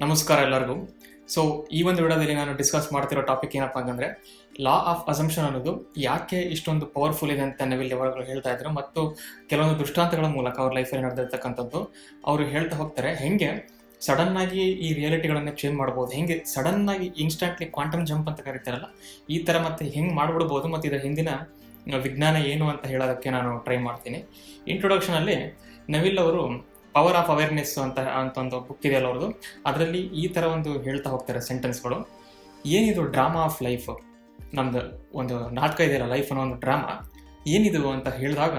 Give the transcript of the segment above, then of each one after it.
ನಮಸ್ಕಾರ ಎಲ್ಲರಿಗೂ. ಸೊ ಈ ಒಂದು ವಿಡಿಯೋದಲ್ಲಿ ನಾನು ಡಿಸ್ಕಸ್ ಮಾಡ್ತಿರೋ ಟಾಪಿಕ್ ಏನಪ್ಪ ಅಂತಂದ್ರೆ ಲಾ ಆಫ್ ಅಸಂಪ್ಷನ್ ಅನ್ನೋದು ಯಾಕೆ ಇಷ್ಟೊಂದು ಪವರ್ಫುಲ್ ಇದೆ ಅಂತ ನವಿಲ್ ಅವರುಗಳು ಹೇಳ್ತಾ ಇದ್ರು ಮತ್ತು ಕೆಲವೊಂದು ದೃಷ್ಟಾಂತಗಳ ಮೂಲಕ ಅವ್ರ ಲೈಫಲ್ಲಿ ನಡೆದಿರ್ತಕ್ಕಂಥದ್ದು, ಅವರು ಹೇಳ್ತಾ ಹೋಗ್ತಾರೆ, ಹೆಂಗೆ ಸಡನ್ ಆಗಿ ಈ ರಿಯಾಲಿಟಿಗಳನ್ನ ಚೇಂಜ್ ಮಾಡ್ಬೋದು, ಹೆಂಗೆ ಸಡನ್ ಆಗಿ ಇನ್ಸ್ಟಂಟ್ಲಿ ಕ್ವಾಂಟಮ್ ಜಂಪ್ ಅಂತ ಕರೀತಾರಲ್ಲ, ಈ ಥರ ಮತ್ತೆ ಹೆಂಗೆ ಮಾಡ್ಬಿಡ್ಬೋದು ಮತ್ತು ಇದರ ಹಿಂದಿನ ವಿಜ್ಞಾನ ಏನು ಅಂತ ಹೇಳೋದಕ್ಕೆ ನಾನು ಟ್ರೈ ಮಾಡ್ತೀನಿ. ಇಂಟ್ರೊಡಕ್ಷನಲ್ಲಿ ನವಿಲ್ ಅವರು ಪವರ್ ಆಫ್ ಅವೇರ್ನೆಸ್ ಅಂತ ಅಂತ ಒಂದು ಬುಕ್ ಇದೆ ಅವ್ರದ್ದು ಅದರಲ್ಲಿ ಈ ಥರ ಒಂದು ಹೇಳ್ತಾ ಹೋಗ್ತಾರೆ ಸೆಂಟೆನ್ಸ್ಗಳು ಏನಿದು ಡ್ರಾಮಾ ಆಫ್ ಲೈಫ್ ನಮ್ದು ಒಂದು ನಾಟಕ ಇದೆಯಲ್ಲ ಲೈಫ್ ಅನ್ನೋ ಒಂದು ಡ್ರಾಮಾ ಏನಿದು ಅಂತ ಹೇಳಿದಾಗ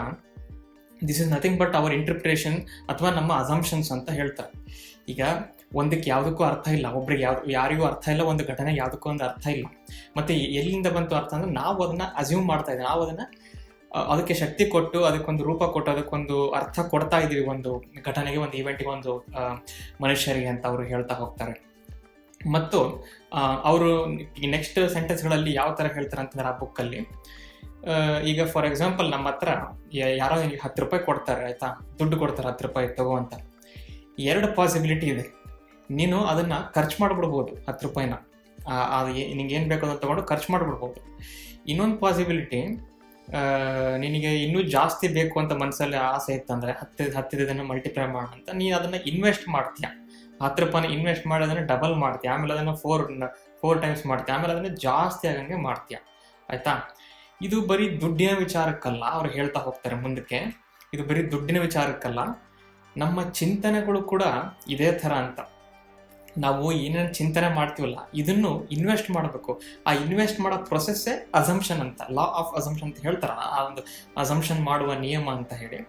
this is nothing but our interpretation ಅಥವಾ ನಮ್ಮ ಅಸಂಪ್ಷನ್ಸ್ ಅಂತ ಹೇಳ್ತಾರೆ. ಈಗ ಒಂದಕ್ಕೆ ಯಾವುದಕ್ಕೂ ಅರ್ಥ ಇಲ್ಲ, ಒಬ್ರಿಗೆ ಯಾವ, ಯಾರಿಗೂ ಅರ್ಥ ಇಲ್ಲ, ಒಂದು ಘಟನೆ ಯಾವುದಕ್ಕೂ ಒಂದು ಅರ್ಥ ಇಲ್ಲ. ಮತ್ತೆ ಎಲ್ಲಿಂದ ಬಂತು ಅರ್ಥ ಅಂದ್ರೆ, ನಾವು ಅದನ್ನ ಅಸ್ಯೂಮ್ ಮಾಡ್ತಾ ಇದ್ದೀವಿ. ನಾವು ಅದನ್ನ ಅದಕ್ಕೆ ಶಕ್ತಿ ಕೊಟ್ಟು ಅದಕ್ಕೊಂದು ರೂಪ ಕೊಟ್ಟು ಅದಕ್ಕೊಂದು ಅರ್ಥ ಕೊಡ್ತಾ ಇದೀವಿ ಒಂದು ಘಟನೆಗೆ, ಒಂದು ಇವೆಂಟ್ಗೆ ಒಂದು ಮನುಷ್ಯರಿಗೆ ಅಂತ ಅವರು ಹೇಳ್ತಾ ಹೋಗ್ತಾರೆ. ಮತ್ತು ಅವರು ನೆಕ್ಸ್ಟ್ ಸೆಂಟೆನ್ಸ್ಗಳಲ್ಲಿ ಯಾವ ಥರ ಹೇಳ್ತಾರೆ ಅಂತಂದ್ರೆ ಆ ಬುಕ್ಕಲ್ಲಿ ಈಗ ಫಾರ್ ಎಕ್ಸಾಂಪಲ್ ನಮ್ಮ ಹತ್ರ ಯಾರೋ ಹತ್ತು ರೂಪಾಯಿ ಕೊಡ್ತಾರೆ ಆಯ್ತಾ, ದುಡ್ಡು ಕೊಡ್ತಾರೆ ಹತ್ತು ರೂಪಾಯಿ ತಗೋ ಅಂತ. ಎರಡು ಪಾಸಿಬಿಲಿಟಿ ಇದೆ. ನೀನು ಅದನ್ನ ಖರ್ಚು ಮಾಡಿಬಿಡ್ಬೋದು ಹತ್ತು ರೂಪಾಯಿನ. ಅದು ನಿಂಗೆ ಏನು ಬೇಕು ಅಂತ ತಗೊಂಡು ಖರ್ಚು ಮಾಡಿಬಿಡ್ಬೋದು. ಇನ್ನೊಂದು ಪಾಸಿಬಿಲಿಟಿ ನಿನಗೆ ಇನ್ನೂ ಜಾಸ್ತಿ ಬೇಕು ಅಂತ ಮನಸ್ಸಲ್ಲಿ ಆಸೆ ಇತ್ತಂದರೆ ಹತ್ತು ಹತ್ತಿದ್ದನ್ನು ಮಲ್ಟಿಪ್ಲೈ ಮಾಡ ಅಂತ ನೀನು ಅದನ್ನು ಇನ್ವೆಸ್ಟ್ ಮಾಡ್ತೀಯ. ಹತ್ತು ರೂಪಾಯಿ ಇನ್ವೆಸ್ಟ್ ಮಾಡಿ ಅದನ್ನು ಡಬಲ್ ಮಾಡ್ತೀಯ. ಆಮೇಲೆ ಅದನ್ನು ಫೋರ್ ಫೋರ್ ಟೈಮ್ಸ್ ಮಾಡ್ತೀಯ. ಆಮೇಲೆ ಅದನ್ನು ಜಾಸ್ತಿ ಆಗಂಗೆ ಮಾಡ್ತೀಯ. ಆಯಿತಾ? ಇದು ಬರೀ ದುಡ್ಡಿನ ವಿಚಾರಕ್ಕಲ್ಲ. ಅವ್ರು ಹೇಳ್ತಾ ಹೋಗ್ತಾರೆ ಮುಂದಕ್ಕೆ. ಇದು ಬರೀ ದುಡ್ಡಿನ ವಿಚಾರಕ್ಕಲ್ಲ. ನಮ್ಮ ಚಿಂತನೆಗಳು ಕೂಡ ಇದೇ ಥರ ಅಂತ. ನಾವು ಏನೇನು ಚಿಂತನೆ ಮಾಡ್ತೀವಲ್ಲ, ಇದನ್ನು ಇನ್ವೆಸ್ಟ್ ಮಾಡಬೇಕು. ಆ ಇನ್ವೆಸ್ಟ್ ಮಾಡೋ ಪ್ರೊಸೆಸ್ಸೇ ಅಸಂಪ್ಷನ್ ಅಂತ ಲಾ ಆಫ್ ಅಸಂಪ್ಷನ್ ಅಂತ ಹೇಳ್ತಾರೆ ಆ ಒಂದು ಅಸಂಪ್ಷನ್ ಮಾಡುವ ನಿಯಮ ಅಂತ ಹೇಳಿ.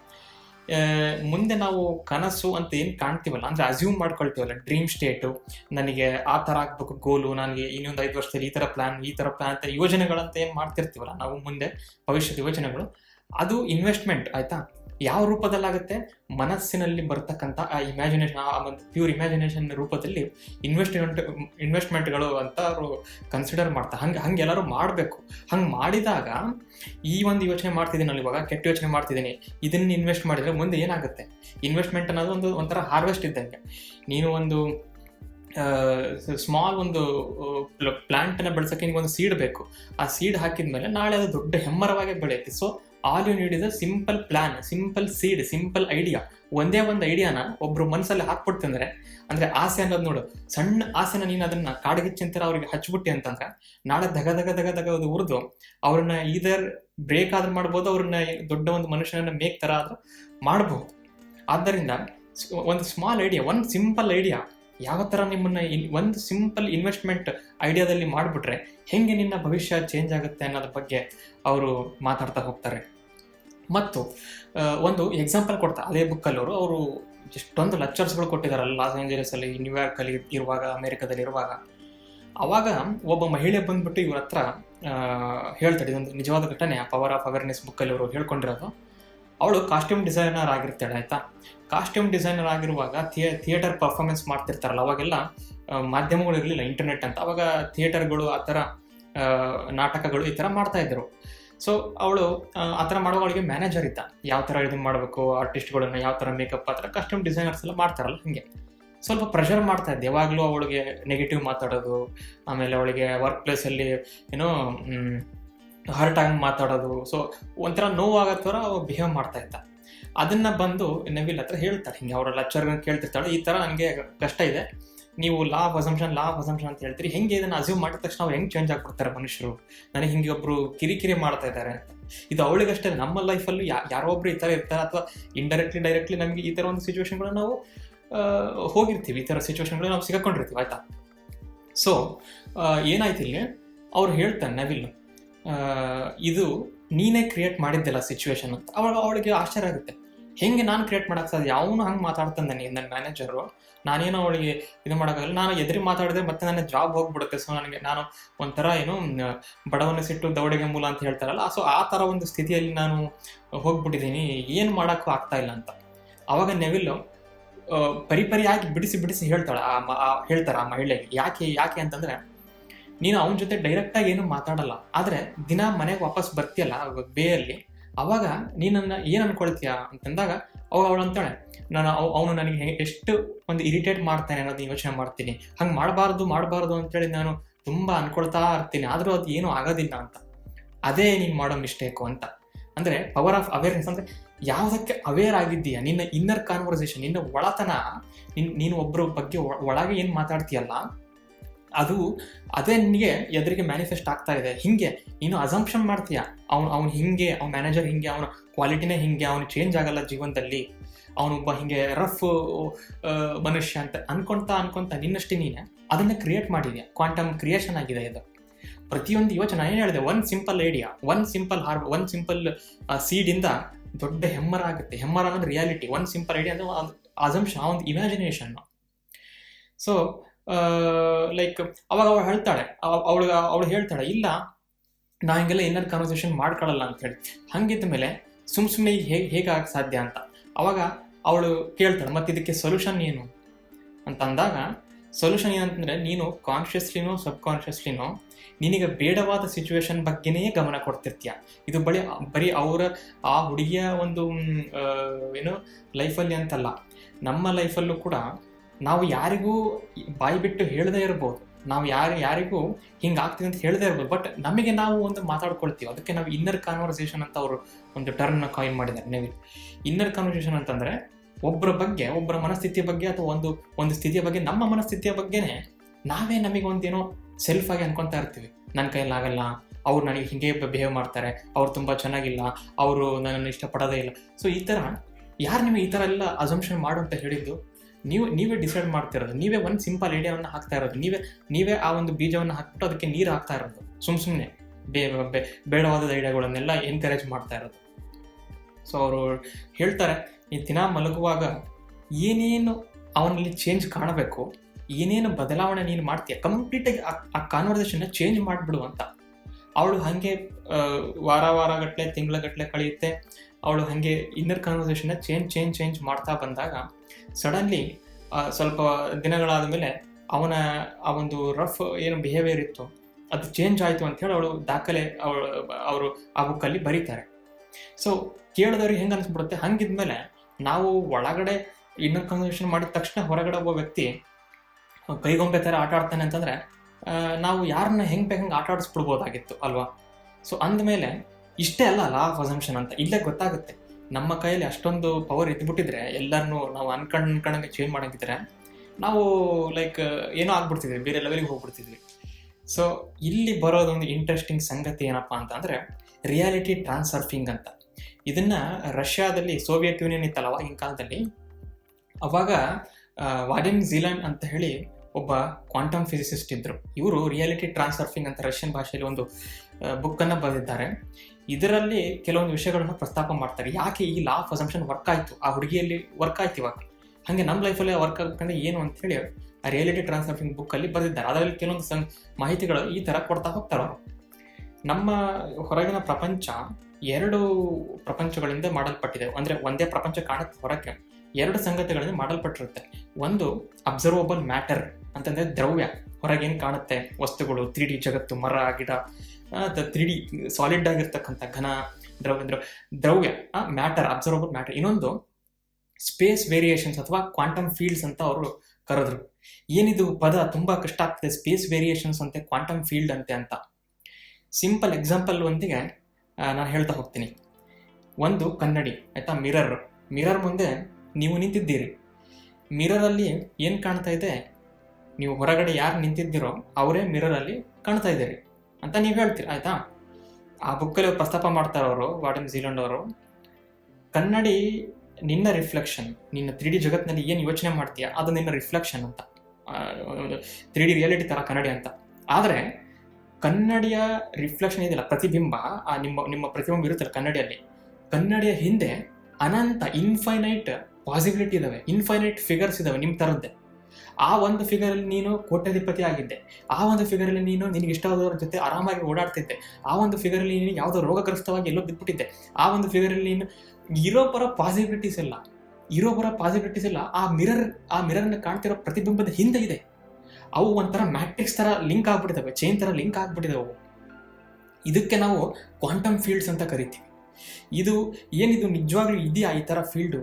ಮುಂದೆ ನಾವು ಕನಸು ಅಂತ ಏನು ಕಾಣ್ತೀವಲ್ಲ, ಅಂದ್ರೆ ಅಸ್ಯೂಮ್ ಮಾಡ್ಕೊಳ್ತೀವಲ್ಲ ಡ್ರೀಮ್ ಸ್ಟೇಟು ನನಗೆ ಆ ಥರ ಆಗ್ಬೇಕು ಗೋಲು ನನಗೆ ಇನ್ನೊಂದು ಐದು ವರ್ಷದಲ್ಲಿ ಈ ಥರ ಪ್ಲಾನ್ ಈ ಥರ ಪ್ಲಾನ್ ಅಂತ ಯೋಜನೆಗಳಂತ ಏನು ಮಾಡ್ತಿರ್ತೀವಲ್ಲ, ನಾವು ಮುಂದೆ ಭವಿಷ್ಯದ ಯೋಜನೆಗಳು, ಅದು ಇನ್ವೆಸ್ಟ್ಮೆಂಟ್ ಆಯ್ತಾ? ಯಾವ ರೂಪದಲ್ಲಾಗುತ್ತೆ? ಮನಸ್ಸಿನಲ್ಲಿ ಬರ್ತಕ್ಕಂಥ ಆ ಇಮ್ಯಾಜಿನೇಷನ್ ಆ ಒಂದು ಪ್ಯೂರ್ ಇಮ್ಯಾಜಿನೇಷನ್ ರೂಪದಲ್ಲಿ ಇನ್ವೆಸ್ಟ್ಮೆಂಟ್ ಇನ್ವೆಸ್ಟ್ಮೆಂಟ್ಗಳು ಅಂತ ಅವರು ಕನ್ಸಿಡರ್ ಮಾಡ್ತಾರೆ ಹಂಗೆ ಹಂಗೆ ಎಲ್ಲರೂ ಮಾಡಬೇಕು. ಹಂಗೆ ಮಾಡಿದಾಗ ಈ ಒಂದು ಯೋಚನೆ ಮಾಡ್ತಿದ್ದೀನಲ್ಲ ಇವಾಗ, ಕೆಟ್ಟ ಯೋಚನೆ ಮಾಡ್ತಿದ್ದೀನಿ. ಇದನ್ನ ಇನ್ವೆಸ್ಟ್ ಮಾಡಿದರೆ ಮುಂದೆ ಏನಾಗುತ್ತೆ? ಇನ್ವೆಸ್ಟ್ಮೆಂಟ್ ಅನ್ನೋದು ಒಂದು ಒಂಥರ ಹಾರ್ವೆಸ್ಟ್ ಇದ್ದಂಗೆ. ನೀನು ಒಂದು ಸ್ಮಾಲ್ ಒಂದು ಪ್ಲಾಂಟ್ ಬೆಳೆಸೋಕ್ಕೆ ಬೆಳೆಸಕ್ಕೆ ನಿಮ್ಗೆ ಒಂದು ಸೀಡ್ ಬೇಕು. ಆ ಸೀಡ್ ಹಾಕಿದ ಮೇಲೆ ನಾಳೆ ಅದು ದೊಡ್ಡ ಹೆಮ್ಮರವಾಗಿ ಬೆಳೆಯುತ್ತೆ. So all you need is a simple plan simple seed simple idea ಒಂದೇ ಒಂದು ಐಡಿಯಾನ ಒಬ್ರು ಮನಸ್ಸಲ್ಲಿ ಹಾಕ್ಬಿಡ್ತಂದ್ರೆ. ಅಂದ್ರೆ ಆಸೆ ಅನ್ನೋದು ನೋಡು, ಸಣ್ಣ ಆಸೆನ ನೀನು ಅದನ್ನ ಕಾಡಗಿಚ್ಚಂತರ ಅವ್ರಿಗೆ ಹಚ್ಬಿಟ್ಟಿ ಅಂತಂದ್ರೆ, ನಾಳೆ ದಗ ದಗ ದಗ ದಗ ಅದು ಉರಿದು, ಅವ್ರನ್ನ ಇದರ್ ಬ್ರೇಕ್ ಆದ್ರೂ ಮಾಡ್ಬೋದು, ಅವ್ರನ್ನ ದೊಡ್ಡ ಒಂದು ಮನುಷ್ಯನನ್ನ ಮೇಕ್ ತರ ಆದ್ರೂ ಮಾಡಬಹುದು ಆದ್ದರಿಂದ ಒಂದು ಸ್ಮಾಲ್ ಐಡಿಯಾ ಒಂದು ಸಿಂಪಲ್ ಐಡಿಯಾ ಯಾವ ಥರ ನಿಮ್ಮನ್ನ ಒಂದು ಸಿಂಪಲ್ ಇನ್ವೆಸ್ಟ್ಮೆಂಟ್ ಐಡಿಯಾದಲ್ಲಿ ಮಾಡಿಬಿಟ್ರೆ, ಹೆಂಗೆ ನಿನ್ನ ಭವಿಷ್ಯ ಚೇಂಜ್ ಆಗುತ್ತೆ ಅನ್ನೋದ್ರ ಬಗ್ಗೆ ಅವರು ಮಾತಾಡ್ತಾ ಹೋಗ್ತಾರೆ. ಮತ್ತು ಒಂದು ಎಕ್ಸಾಂಪಲ್ ಕೊಡ್ತಾ, ಅದೇ ಬುಕ್ಕಲ್ಲಿ ಅವರು ಅವರು ಎಷ್ಟೊಂದು ಲೆಕ್ಚರ್ಸ್ಗಳು ಕೊಟ್ಟಿದ್ದಾರಲ್ಲ ಲಾಸ್ ಏಂಜಲಸ್ ಅಲ್ಲಿ ನ್ಯೂಯಾರ್ಕಲ್ಲಿ ಇರುವಾಗ ಅಮೇರಿಕದಲ್ಲಿ ಇರುವಾಗ. ಅವಾಗ ಒಬ್ಬ ಮಹಿಳೆ ಬಂದ್ಬಿಟ್ಟು ಇವ್ರ ಹತ್ರ ಹೇಳ್ತಾರೆ ಇದೊಂದು ನಿಜವಾದ ಘಟನೆ ಪವರ್ ಆಫ್ ಅವೇರ್ನೆಸ್ ಬುಕ್ಕಲ್ಲಿ ಅವರು ಹೇಳ್ಕೊಂಡಿರೋದು. ಅವಳು ಕಾಸ್ಟ್ಯೂಮ್ ಡಿಸೈನರ್ ಆಗಿರ್ತಾಳೆ, ಆಯ್ತಾ? ಕಾಸ್ಟ್ಯೂಮ್ ಡಿಸೈನರ್ ಆಗಿರುವಾಗ ಥಿಯೇ ಥಿಯೇಟರ್ ಪರ್ಫಾರ್ಮೆನ್ಸ್ ಮಾಡ್ತಿರ್ತಾರಲ್ಲ, ಅವಾಗೆಲ್ಲ ಮಾಧ್ಯಮಗಳು ಇರಲಿಲ್ಲ ಇಂಟರ್ನೆಟ್ ಅಂತ. ಅವಾಗ ಥಿಯೇಟರ್ಗಳು ಆ ಥರ ನಾಟಕಗಳು ಈ ಥರ ಮಾಡ್ತಾ ಇದ್ರು ಸೊ ಅವಳು, ಆ ಥರ ಮಾಡೋ ಅವಳಿಗೆ ಮ್ಯಾನೇಜರ್ ಇದ್ದ. ಯಾವ ಥರ ಇದು ಮಾಡಬೇಕು ಆರ್ಟಿಸ್ಟ್ಗಳನ್ನ ಯಾವ ಥರ ಮೇಕಪ್ ಆ ಥರ ಕಸ್ಟಮ್ ಡಿಸೈನರ್ಸ್ ಎಲ್ಲ ಮಾಡ್ತಾರಲ್ಲ ಹಿಂಗೆ. ಸ್ವಲ್ಪ ಪ್ರೆಷರ್ ಮಾಡ್ತಾ ಇದ್ದೆ. ಯಾವಾಗಲೂ ಅವಳಿಗೆ ನೆಗೆಟಿವ್ ಮಾತಾಡೋದು, ಆಮೇಲೆ ಅವಳಿಗೆ ವರ್ಕ್ ಪ್ಲೇಸಲ್ಲಿ ಏನೋ ಹರ್ಟ್ ಆಗಿ ಮಾತಾಡೋದು. ಸೊ ಒಂಥರ ನೋವಾಗೋ ಥರ ಬಿಹೇವ್ ಮಾಡ್ತಾ ಇದ್ದ. ಅದನ್ನು ಬಂದು ನವಿಲ್ ಹತ್ರ ಹೇಳ್ತಾಳೆ. ಹಿಂಗೆ ಅವರ ಲೆಕ್ಚರ್ ಕೇಳ್ತಿರ್ತಾಳೆ. ಈ ಥರ ನನಗೆ ಕಷ್ಟ ಇದೆ. ನೀವು law of assumption law of assumption ಅಂತ ಹೇಳ್ತೀರಿ. ಹೆಂಗೆ ಇದನ್ನ ಅಸ್ಯೂಮ್ ಮಾಡಿದ ತಕ್ಷಣ ಅವ್ರು ಹೆಂಗೆ ಚೇಂಜ್ ಆಗ್ಬಿಡ್ತಾರೆ ಮನುಷ್ಯರು? ನನಗೆ ಹಿಂಗೆ ಒಬ್ರು ಕಿರಿಕಿರಿ ಮಾಡ್ತಾ ಇದ್ದಾರೆ. ಇದು ಅವಳಿಗಷ್ಟೇ, ನಮ್ಮ ಲೈಫಲ್ಲೂ ಯಾರೋ ಒಬ್ರು ಈ ಥರ ಇರ್ತಾರೆ ಅಥವಾ ಇಂಡೈರೆಕ್ಟ್ಲಿ ಡೈರೆಕ್ಟ್ಲಿ ನಮಗೆ ಈ ಥರ ಒಂದು ಸಿಚುವೇಶನ್ಗಳನ್ನ ನಾವು ಹೋಗಿರ್ತೀವಿ. ಈ ಥರ ಸಿಚುವೇಶನ್ಗಳು ನಾವು ಸಿಗಾಕೊಂಡಿರ್ತೀವಿ ಆಯ್ತಾ? ಸೊ ಏನಾಯ್ತು ಇಲ್ಲಿ? ಅವ್ರು ಹೇಳ್ತಾನೆ ನವಿಲ್ ಇದು ನೀನೇ ಕ್ರಿಯೇಟ್ ಮಾಡಿದ್ದಿಲ್ಲ ಸಿಚುವೇಶನ್ ಅಂತ. ಅವಾಗ ಅವಳಿಗೆ ಆಶ್ಚರ್ಯ ಆಗುತ್ತೆ. ಹೆಂಗೆ ನಾನು ಕ್ರಿಯೇಟ್ ಮಾಡಕ್ ಸಾಧ್ಯ? ಅವನು ಹಂಗೆ ಮಾತಾಡ್ತಾನೆ ನನಗೆ, ನನ್ನ ಮ್ಯಾನೇಜರು ನಾನೇನೋ ಅವಳಿಗೆ ಇದು ಮಾಡೋಕ್ಕಾಗಲ್ಲ ನಾನು ಎದುರಿ ಮಾತಾಡಿದೆ ಮತ್ತೆ ನನ್ನ ಜಾಬ್ ಹೋಗ್ಬಿಡುತ್ತೆ. ಸೊ ನನಗೆ ನಾನು ಒಂಥರ ಏನು ಬಡವನ್ನು ಬಡವನ ಸಿಟ್ಟು ದೌಡಿಗೆ ಮೂಲ ಅಂತ ಹೇಳ್ತಾರಲ್ಲ ಸೊ ಆ ಥರ ಒಂದು ಸ್ಥಿತಿಯಲ್ಲಿ ನಾನು ಹೋಗ್ಬಿಟ್ಟಿದ್ದೀನಿ. ಏನು ಮಾಡೋಕ್ಕೂ ಆಗ್ತಾ ಇಲ್ಲ ಅಂತ. ಅವಾಗ ನೆವಿಲ್ಲು ಪರಿಪರಿಯಾಗಿ ಬಿಡಿಸಿ ಬಿಡಿಸಿ ಹೇಳ್ತಾಳೆ ಆ ಹೇಳ್ತಾರೆ ಆ ಮಹಿಳೆಗೆ. ಯಾಕೆ ಯಾಕೆ ಅಂತಂದ್ರೆ, ನೀನು ಅವನ ಜೊತೆ ಡೈರೆಕ್ಟಾಗಿ ಏನು ಮಾತಾಡಲ್ಲ. ಆದರೆ ದಿನ ಮನೆಗೆ ವಾಪಸ್ ಬರ್ತೀಯಲ್ಲ, ಬೇಯಲ್ಲಿ ಅವಾಗ ನೀನನ್ನ ಏನ್ ಅನ್ಕೊಳ್ತೀಯ ಅಂತಂದಾಗ ಅವಾಗ ಅವಳು ಅಂತಾಳೆ, ನಾನು ಅವನು ನನಗೆ ಎಷ್ಟು ಒಂದು ಇರಿಟೇಟ್ ಮಾಡ್ತಾನೆ ಅನ್ನೋದು ಯೋಚನೆ ಮಾಡ್ತೀನಿ. ಹಂಗೆ ಮಾಡಬಾರ್ದು ಮಾಡಬಾರ್ದು ಅಂತೇಳಿ ನಾನು ತುಂಬ ಅನ್ಕೊಳ್ತಾ ಇರ್ತೀನಿ. ಆದರೂ ಅದು ಏನೂ ಆಗೋದಿಲ್ಲ ಅಂತ. ಅದೇ ನೀನು ಮಾಡೋ ಮಿಸ್ಟೇಕು ಅಂತ. ಅಂದರೆ ಪವರ್ ಆಫ್ ಅವೇರ್ನೆಸ್ ಅಂದರೆ ಯಾವುದಕ್ಕೆ ಅವೇರ್ ಆಗಿದ್ದೀಯಾ? ನಿನ್ನ ಇನ್ನರ್ ಕಾನ್ವರ್ಸೇಷನ್ ನಿನ್ನ ಒಳತನ, ನಿನ್ ಒಬ್ಬರ ಬಗ್ಗೆ ಒಳಗೆ ಏನು ಮಾತಾಡ್ತೀಯಲ್ಲ ಅದು ಅದೇ ನಿನಗೆ ಎದುರಿಗೆ ಮ್ಯಾನಿಫೆಸ್ಟ್ ಆಗ್ತಾ ಇದೆ. ಹಿಂಗೆ, ನೀನು ಅಸಂಪ್ಷನ್ ಮಾಡ್ತೀಯ? ಅವ್ನು ಅವ್ನು ಹಿಂಗೆ, ಅವ್ನ ಮ್ಯಾನೇಜರ್ ಹಿಂಗೆ, ಅವನ ಕ್ವಾಲಿಟಿನೇ ಹಿಂಗೆ, ಅವನು ಚೇಂಜ್ ಆಗಲ್ಲ ಜೀವನದಲ್ಲಿ. ಅವನೊಬ್ಬ ಹಿಂಗೆ ರಫ್ ಮನುಷ್ಯ ಅಂತ ಅನ್ಕೊಂತಾ, ಅನ್ಕೊಂತ ನಿನ್ನಷ್ಟೇ ನೀನೆ. ಅದನ್ನ ಕ್ರಿಯೇಟ್ ಮಾಡಿದ್ಯಾ? ಕ್ವಾಂಟಮ್ ಕ್ರಿಯೇಷನ್ ಆಗಿದೆ ಇದು. ಪ್ರತಿಯೊಂದು ಯೋಚನೆ ಏನು ಹೇಳಿದೆ? One simple idea one simple or one simple ಸೀಡಿಂದ ದೊಡ್ಡ ಹೆಮ್ಮರ ಆಗುತ್ತೆ. ಹೆಮ್ಮರ ಅನ್ನೋದು ರಿಯಾಲಿಟಿ ಒನ್ ಸಿಂಪಲ್ ಐಡಿಯಾ ಅಂದ್ರೆ ಅಸಂಪ್ಷನ್ ಒಂದು ಇಮ್ಯಾಜಿನೇಷನ್ ಸೊ ಲೈಕ್ ಅವಾಗ ಅವಳು ಹೇಳ್ತಾಳೆ ಅವಳು ಅವಳು ಹೇಳ್ತಾಳೆ, ಇಲ್ಲ, ನಾ ಹಿಂಗೆಲ್ಲ ಇನ್ನರ್ ಕನ್ವರ್ಸೇಷನ್ ಮಾಡ್ಕೊಳ್ಳಲ್ಲ ಅಂತ ಹೇಳಿ. ಹಂಗಿದ್ದ ಮೇಲೆ ಸುಮ್ ಸುಮ್ಮನೆ ಹೇಗೆ ಹೇಗಾಗಕ್ಕೆ ಸಾಧ್ಯ ಅಂತ. ಅವಾಗ ಅವಳು ಕೇಳ್ತಾಳೆ, ಮತ್ತು ಇದಕ್ಕೆ ಸೊಲ್ಯೂಷನ್ ಏನು? ಅಂತ ಅಂದಾಗ ಸೊಲ್ಯೂಷನ್ ಏನಂತಂದರೆ, ನೀನು ಕಾನ್ಷಿಯಸ್ಲಿನೋ ಸಬ್ ಕಾನ್ಷಿಯಸ್ಲಿನೋ ನಿನಗೆ ಬೇಡವಾದ ಸಿಚುವೇಶನ್ ಬಗ್ಗೆನೇ ಗಮನ ಕೊಡ್ತಿರ್ತೀಯ? ಇದು ಬಳಿ, ಬರೀ ಅವರ, ಆ ಹುಡುಗಿಯ ಒಂದು ಏನು ಲೈಫಲ್ಲಿ ಅಂತಲ್ಲ. ನಮ್ಮ ಲೈಫಲ್ಲೂ ಕೂಡ ನಾವು ಯಾರಿಗೂ ಬಾಯಿ ಬಿಟ್ಟು ಹೇಳದೇ ಇರ್ಬೋದು. ನಾವು ಯಾರು, ಯಾರಿಗೂ ಹಿಂಗೆ ಆಗ್ತೀವಿ ಅಂತ ಹೇಳದೇ ಇರ್ಬೋದು. ಬಟ್ ನಮಗೆ ನಾವು ಒಂದು ಮಾತಾಡ್ಕೊಳ್ತೀವಿ. ಅದಕ್ಕೆ ನಾವು ಇನ್ನರ್ ಕಾನ್ವರ್ಸೇಷನ್ ಅಂತ ಅವರು ಒಂದು ಟರ್ಮ್ನ ಕಾಯಿನ್ ಮಾಡಿದ್ದಾರೆ. ನೀವು ಇನ್ನರ್ ಕಾನ್ವರ್ಸೇಷನ್ ಅಂತಂದ್ರೆ ಒಬ್ಬರ ಬಗ್ಗೆ ಒಬ್ಬರ ಮನಸ್ಥಿತಿಯ ಬಗ್ಗೆ ಅಥವಾ ಒಂದು ಒಂದು ಸ್ಥಿತಿಯ ಬಗ್ಗೆ, ನಮ್ಮ ಮನಸ್ಥಿತಿಯ ಬಗ್ಗೆನೇ ನಾವೇ ನಮಗೆ ಒಂದೇನೋ ಸೆಲ್ಫ್ ಆಗಿ ಅನ್ಕೊಂತಾ ಇರ್ತೀವಿ. ನನ್ನ ಕೈಯಲ್ಲಾಗಲ್ಲ ಅವ್ರು ನನಗೆ ಹಿಂಗೆ ಬಿಹೇವ್ ಮಾಡ್ತಾರೆ, ಅವ್ರು ತುಂಬ ಚೆನ್ನಾಗಿಲ್ಲ, ಅವರು ನನ್ನನ್ನು ಇಷ್ಟಪಡೋದೇ ಇಲ್ಲ. ಸೊ ಈ ಥರ ಯಾರು ನಿಮಗೆ ಈ ಥರ ಎಲ್ಲ ಅಸಂಪ್ಷನ್ ಮಾಡು ಅಂತ ಹೇಳಿದ್ದು? ನೀವು, ನೀವೇ ಡಿಸೈಡ್ ಮಾಡ್ತಿರೋದು ನೀವೇ ಒಂದು ಸಿಂಪಲ್ ಐಡಿಯಾವನ್ನು ಹಾಕ್ತಾ ಇರೋದು. ನೀವೇ ನೀವೇ ಆ ಒಂದು ಬೀಜವನ್ನು ಹಾಕ್ಬಿಟ್ಟು ಅದಕ್ಕೆ ನೀರು ಹಾಕ್ತಾ ಇರೋದು. ಸುಮ್ ಸುಮ್ಮನೆ ಬೇ ಬೇಡವಾದ ಐಡಿಯಾಗಳನ್ನೆಲ್ಲ ಎನ್ಕರೇಜ್ ಮಾಡ್ತಾ ಇರೋದು. ಸೊ ಅವರು ಹೇಳ್ತಾರೆ ಈ ದಿನ ಮಲಗುವಾಗ ಏನೇನು ಅವನಲ್ಲಿ ಚೇಂಜ್ ಕಾಣಬೇಕು, ಏನೇನು ಬದಲಾವಣೆ ನೀನು ಮಾಡ್ತೀಯ ಕಂಪ್ಲೀಟಾಗಿ ಆ ಕಾನ್ವರ್ಸೇಷನ್ನ ಚೇಂಜ್ ಮಾಡಿಬಿಡು ಅಂತ. ಅವಳು ಹಾಗೆ ವಾರ ವಾರಗಟ್ಟಲೆ ತಿಂಗಳಗಟ್ಟಲೆ ಕಳೆಯುತ್ತೆ. ಅವಳು ಹಾಗೆ ಇನ್ನರ್ ಕಾನ್ವರ್ಸೇಷನ್ನ ಚೇಂಜ್ ಚೇಂಜ್ ಚೇಂಜ್ ಮಾಡ್ತಾ ಬಂದಾಗ ಸಡನ್ಲಿ ಸ್ವಲ್ಪ ದಿನಗಳಾದ ಮೇಲೆ ಅವನ, ಆ ಒಂದು ರಫ್ ಏನು ಬಿಹೇವಿಯರ್ ಇತ್ತು. ಅದು ಚೇಂಜ್ ಆಯಿತು ಅಂತ ಹೇಳಿ ಅವಳು ದಾಖಲೆ, ಅವಳು, ಅವರು ಆ ಬುಕ್ಕಲ್ಲಿ ಬರೀತಾರೆ. ಸೊ ಕೇಳಿದವ್ರಿಗೆ ಹೆಂಗೆ ಅನಿಸ್ಬಿಡುತ್ತೆ? ಹಂಗಿದ್ಮೇಲೆ ನಾವು ಒಳಗಡೆ ಇನ್ನೊಂದು ಕನ್ವರ್ಸೇಷನ್ ಮಾಡಿದ ತಕ್ಷಣ ಹೊರಗಡೆ ಒಬ್ಬ ವ್ಯಕ್ತಿ, ಕೈಗೊಂಬೆ ಥರ ಆಟ ಆಡ್ತಾನೆ ಅಂತಂದ್ರೆ ನಾವು ಯಾರನ್ನ ಹೆಂಗೆ ಬೇಕಂಗೆ ಆಟ ಆಡಿಸ್ಬಿಡ್ಬೋದಾಗಿತ್ತು ಅಲ್ವಾ? ಸೊ ಅಂದಮೇಲೆ ಇಷ್ಟೇ ಅಲ್ಲ ಲಾ ಆಫ್ ಅಸಂಪ್ಷನ್ ಅಂತ. ಇಲ್ಲೇ ಗೊತ್ತಾಗುತ್ತೆ. ನಮ್ಮ ಕೈಯಲ್ಲಿ ಅಷ್ಟೊಂದು ಪವರ್ ಇದ್ಬಿಟ್ಟಿದ್ರೆ ಎಲ್ಲರನ್ನೂ ನಾವು ಅನ್ಕಂಡ್ ಅನ್ಕಂಡಂಗೆ ಚೇಂಜ್ ಮಾಡಂಗಿದ್ರೆ ನಾವು ಲೈಕ್ ಏನೋ ಆಗ್ಬಿಡ್ತಿದ್ವಿ, ಬೇರೆ ಲೆವೆಲ್ಗೆ ಹೋಗ್ಬಿಡ್ತಿದ್ವಿ. ಸೊ ಇಲ್ಲಿ ಬರೋದೊಂದು ಇಂಟ್ರೆಸ್ಟಿಂಗ್ ಸಂಗತಿ ಏನಪ್ಪ ಅಂತಂದರೆ ರಿಯಾಲಿಟಿ ಟ್ರಾನ್ಸರ್ಫಿಂಗ್ ಅಂತ. ಇದನ್ನ ರಷ್ಯಾದಲ್ಲಿ ಸೋವಿಯತ್ ಯೂನಿಯನ್ ಇತ್ತಲ್ಲ ಅವಾಗಿನ ಕಾಲದಲ್ಲಿ, ಅವಾಗ ವಾಡಿನ್ ಝೀಲ್ಯಾಂಡ್ ಅಂತ ಹೇಳಿ ಒಬ್ಬ ಕ್ವಾಂಟಮ್ ಫಿಸಿಸಿಸ್ಟ್ ಇದ್ರು. ಇವರು ರಿಯಾಲಿಟಿ ಟ್ರಾನ್ಸರ್ಫಿಂಗ್ ಅಂತ ರಷ್ಯನ್ ಭಾಷೆಯಲ್ಲಿ ಒಂದು ಬುಕ್ಕನ್ನು ಬರೆದಿದ್ದಾರೆ. ಇದರಲ್ಲಿ ಕೆಲವೊಂದು ವಿಷಯಗಳನ್ನು ಪ್ರಸ್ತಾಪ ಮಾಡ್ತಾರೆ. ಯಾಕೆ ಈ ಲಾ ಆಫ್ ಅಸಂಪ್ಷನ್ ವರ್ಕ್ ಆಯಿತು? ಆ ಹುಡುಗಿಯಲ್ಲಿ ವರ್ಕ್ ಆಯ್ತು ಇವಾಗ. ಹಾಗೆ ನಮ್ಮ ಲೈಫಲ್ಲಿ ವರ್ಕ್ ಆಗ್ಬೇಕಂದ್ರೆ ಏನು ಅಂತ ಹೇಳಿ ಆ ರಿಯಾಲಿಟಿ ಬುಕ್ ಬುಕ್ಕಲ್ಲಿ ಬರೆದಿದ್ದಾರೆ. ಅದರಲ್ಲಿ ಕೆಲವೊಂದು ಸಂ ಮಾಹಿತಿಗಳು ಈ ಥರ ಕೊಡ್ತಾ ಹೋಗ್ತಾರೆ ನಮ್ಮ ಹೊರಗಿನ ಪ್ರಪಂಚ ಎರಡು ಪ್ರಪಂಚಗಳಿಂದ ಮಾಡಲ್ಪಟ್ಟಿದೆ. ಅಂದರೆ ಒಂದೇ ಪ್ರಪಂಚ ಕಾಣುತ್ತೆ ಹೊರಕ್ಕೆ. ಎರಡು ಸಂಗತಿಗಳಿಂದ ಮಾಡಲ್ಪಟ್ಟಿರುತ್ತೆ. ಒಂದು ಅಬ್ಸರ್ವಬಲ್ ಮ್ಯಾಟರ್ ಅಂತಂದ್ರೆ ದ್ರವ್ಯ. ಹೊರಗೇನು ಕಾಣುತ್ತೆ? ವಸ್ತುಗಳು ತ್ರೀ ಜಗತ್ತು, ಮರ, ಗಿಡ. ತ್ರೀ ಡಿ ಸಾಲಿಡ್ ಆಗಿರ್ತಕ್ಕಂಥ ಘನ ದ್ರವ- ದ್ರವ್ಯ ಮ್ಯಾಟರ್ ಅಬ್ಸರ್ವಬಲ್ ಮ್ಯಾಟರ್ ಇನ್ನೊಂದು ಸ್ಪೇಸ್ ವೇರಿಯೇಷನ್ಸ್ ಅಥವಾ ಕ್ವಾಂಟಮ್ ಫೀಲ್ಡ್ಸ್ ಅಂತ ಅವರು ಕರೆದ್ರು. ಏನಿದು ಪದ ತುಂಬಾ ಕಷ್ಟ ಆಗ್ತದೆ. ಸ್ಪೇಸ್ ವೇರಿಯೇಷನ್ಸ್ ಅಂತೆ ಕ್ವಾಂಟಮ್ ಫೀಲ್ಡ್ ಅಂತೆ ಅಂತ. ಸಿಂಪಲ್ ಎಕ್ಸಾಂಪಲ್ ಒಂದಿಗೆ ನಾನು ಹೇಳ್ತಾ ಹೋಗ್ತೀನಿ. ಒಂದು ಕನ್ನಡಿ, ಆಯ್ತಾ? ಮಿರರ್ ಮಿರರ್ ಮುಂದೆ ನೀವು ನಿಂತಿದ್ದೀರಿ. ಮಿರರಲ್ಲಿ ಏನು ಕಾಣ್ತಾ ಇದೆ? ನೀವು ಹೊರಗಡೆ ಯಾರು ನಿಂತಿದ್ದೀರೋ, ಅವರೇ ಮಿರರಲ್ಲಿ ಕಾಣ್ತಾ ಇದ್ದೀರಿ. ಅಂತ ನೀವು ಹೇಳ್ತೀರಿ, ಆಯ್ತಾ? ಆ ಬುಕ್ಕಲ್ಲಿ ಪ್ರಸ್ತಾಪ ಮಾಡ್ತಾರೆ ಅವರು ವಾರ್ಡನ್ ಝೀಲೆಂಡ್ ಅವರು. ಕನ್ನಡಿ ನಿನ್ನ ರಿಫ್ಲೆಕ್ಷನ್ ನಿನ್ನ ತ್ರೀ ಡಿ ಜಗತ್ತಿನಲ್ಲಿ ಏನು ಯೋಚನೆ ಮಾಡ್ತೀಯ? ಅದು ನಿನ್ನ ರಿಫ್ಲೆಕ್ಷನ್ ಅಂತ. ತ್ರೀ ಡಿ ರಿಯಾಲಿಟಿ ಥರ ಕನ್ನಡಿ ಅಂತ. ಆದರೆ, ಕನ್ನಡಿಯ ರಿಫ್ಲೆಕ್ಷನ್ ಇದೆಯಲ್ಲ ಪ್ರತಿಬಿಂಬ, ಆ ನಿಮ್ಮ ನಿಮ್ಮ ಪ್ರತಿಬಿಂಬ ಇರುತ್ತಲ್ಲ ಕನ್ನಡಿಯಲ್ಲಿ. ಕನ್ನಡಿಯ ಹಿಂದೆ ಅನಂತ ಇನ್ಫೈನೈಟ್ ಪಾಸಿಬಿಲಿಟಿ ಇದಾವೆ ಇನ್ಫೈನೈಟ್ ಫಿಗರ್ಸ್ ಇದಾವೆ ನಿಮ್ಮ ಥರದ್ದೇ ಆ ಒಂದು ಫಿಗರಲ್ಲಿ ನೀನು ಕೋಟ್ಯಾಧಿಪತಿ ಆಗಿದ್ದೆ. ಆ ಒಂದು ಫಿಗರಲ್ಲಿ ನೀನು ನಿನಗೆ ಇಷ್ಟವಾದವರ ಜೊತೆ ಆರಾಮಾಗಿ ಓಡಾಡ್ತಿದ್ದೆ. ಆ ಒಂದು ಫಿಗರಲ್ಲಿ ನೀನು ಯಾವುದೋ ರೋಗಗ್ರಸ್ತವಾಗಿ ಎಲ್ಲೋ ಬಿದ್ದುಬಿಟ್ಟಿದ್ದೆ ಆ ಒಂದು ಫಿಗರಲ್ಲಿ ನೀನು ಇರೋ ಪರ ಪಾಸಿಬಿಲಿಟೀಸ್ ಎಲ್ಲ, ಇರೋ ಪರ ಪಾಸಿಬಿಲಿಟೀಸ್ ಎಲ್ಲ ಆ ಮಿರರ್ ಆ ಮಿರರ್ನ ಕಾಣ್ತಿರೋ ಪ್ರತಿಬಿಂಬದ ಹಿಂದೆ ಇದೆ. ಅವು ಒಂಥರ ಮ್ಯಾಟ್ರಿಕ್ಸ್ ಥರ ಲಿಂಕ್ ಆಗ್ಬಿಟ್ಟಿದ್ದಾವೆ ಚೈನ್ ಥರ ಲಿಂಕ್ ಆಗ್ಬಿಟ್ಟಿದ್ದಾವೆ ಇದಕ್ಕೆ ನಾವು ಕ್ವಾಂಟಮ್ ಫೀಲ್ಡ್ಸ್ ಅಂತ ಕರಿತೀವಿ. ಇದು ಏನಿದು ನಿಜವಾಗ್ಲೂ ಇದೆಯಾ ಈ ಥರ ಫೀಲ್ಡು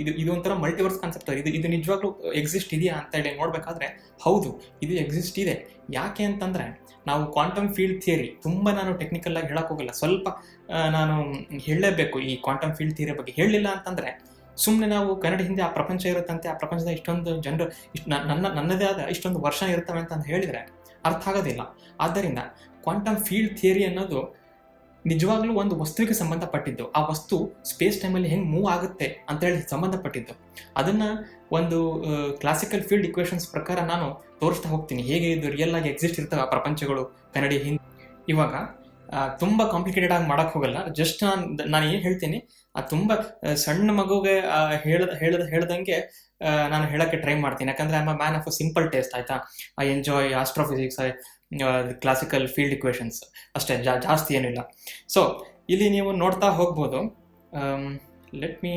ಇದು ಇದು ಒಂಥರ ಮಲ್ಟಿವರ್ಸ್ ಕಾನ್ಸೆಪ್ಟ್ ಇದು ಇದು ನಿಜವಾಗ್ಲೂ ಎಕ್ಸಿಸ್ಟ್ ಇದೆಯಾ ಅಂತ ಹೇಳಿ ನೋಡಬೇಕಾದ್ರೆ ಹೌದು, ಇದು ಎಕ್ಸಿಸ್ಟ್ ಇದೆ. ಯಾಕೆ ಅಂತಂದರೆ ನಾವು ಕ್ವಾಂಟಮ್ ಫೀಲ್ಡ್ ಥಿಯರಿ ತುಂಬ ನಾನು ಟೆಕ್ನಿಕಲ್ ಆಗಿ ಹೋಗಿಲ್ಲ. ಸ್ವಲ್ಪ ನಾನು ಹೇಳಲೇಬೇಕು ಈ ಕ್ವಾಂಟಮ್ ಫೀಲ್ಡ್ ಥಿಯರಿ ಬಗ್ಗೆ. ಹೇಳಲಿಲ್ಲ ಅಂತಂದರೆ ಸುಮ್ಮನೆ ನಾವು ಕನ್ನಡ ಹಿಂದೆ ಆ ಪ್ರಪಂಚ ಇರುತ್ತಂತೆ, ಆ ಪ್ರಪಂಚದ ಇಷ್ಟೊಂದು ಜನರು, ಇಷ್ಟು ನನ್ನ, ನನ್ನದೇ ಆದ ಇಷ್ಟೊಂದು ವರ್ಷ ಇರ್ತವೆ ಅಂತ ಹೇಳಿದ್ರೆ ಅರ್ಥ ಆಗೋದಿಲ್ಲ. ಆದ್ದರಿಂದ ಕ್ವಾಂಟಮ್ ಫೀಲ್ಡ್ ಥಿಯರಿ ಅನ್ನೋದು ನಿಜವಾಗ್ಲೂ ಒಂದು ವಸ್ತುವಿಗೆ ಸಂಬಂಧಪಟ್ಟಿದ್ದು. ಆ ವಸ್ತು ಸ್ಪೇಸ್ ಟೈಮಲ್ಲಿ ಹೆಂಗೆ ಮೂವ್ ಆಗುತ್ತೆ ಅಂತ ಹೇಳಿ ಸಂಬಂಧಪಟ್ಟಿದ್ದು. ಅದನ್ನ ಒಂದು ಕ್ಲಾಸಿಕಲ್ ಫೀಲ್ಡ್ ಇಕ್ವೇಷನ್ಸ್ ಪ್ರಕಾರ ನಾನು ತೋರಿಸ್ತಾ ಹೋಗ್ತೀನಿ. ಹೇಗೆ ಇದು ರಿಯಲ್ ಆಗಿ ಎಕ್ಸಿಸ್ಟ್ ಇರ್ತವೆ ಆ ಪ್ರಪಂಚಗಳು ಕನ್ನಡಿ, ಹಿಂದಿ. ಇವಾಗ ತುಂಬಾ ಕಾಂಪ್ಲಿಕೇಟೆಡ್ ಆಗಿ ಮಾಡಕ್ ಹೋಗಲ್ಲ. ಜಸ್ಟ್ ನಾನು ನಾನು ಏನು ಹೇಳ್ತೀನಿ, ಆ ತುಂಬಾ ಸಣ್ಣ ಮಗುಗೆ ಹೇಳದ ಹೇಳ್ದ ಹೇಳ್ದ ಹೇಳ್ದಂಗೆ ನಾನು ಹೇಳಕ್ಕೆ ಟ್ರೈ ಮಾಡ್ತೀನಿ. ಯಾಕಂದ್ರೆ I man of a simple taste ಆಯ್ತಾ? I enjoy astrophysics classical field equations ಅಷ್ಟೇ, ಜಾ, ಜಾಸ್ತಿ ಏನಿಲ್ಲ. ಸೊ ಇಲ್ಲಿ ನೀವು ನೋಡ್ತಾ ಹೋಗ್ಬೋದು. ಲೆಟ್ ಮೀ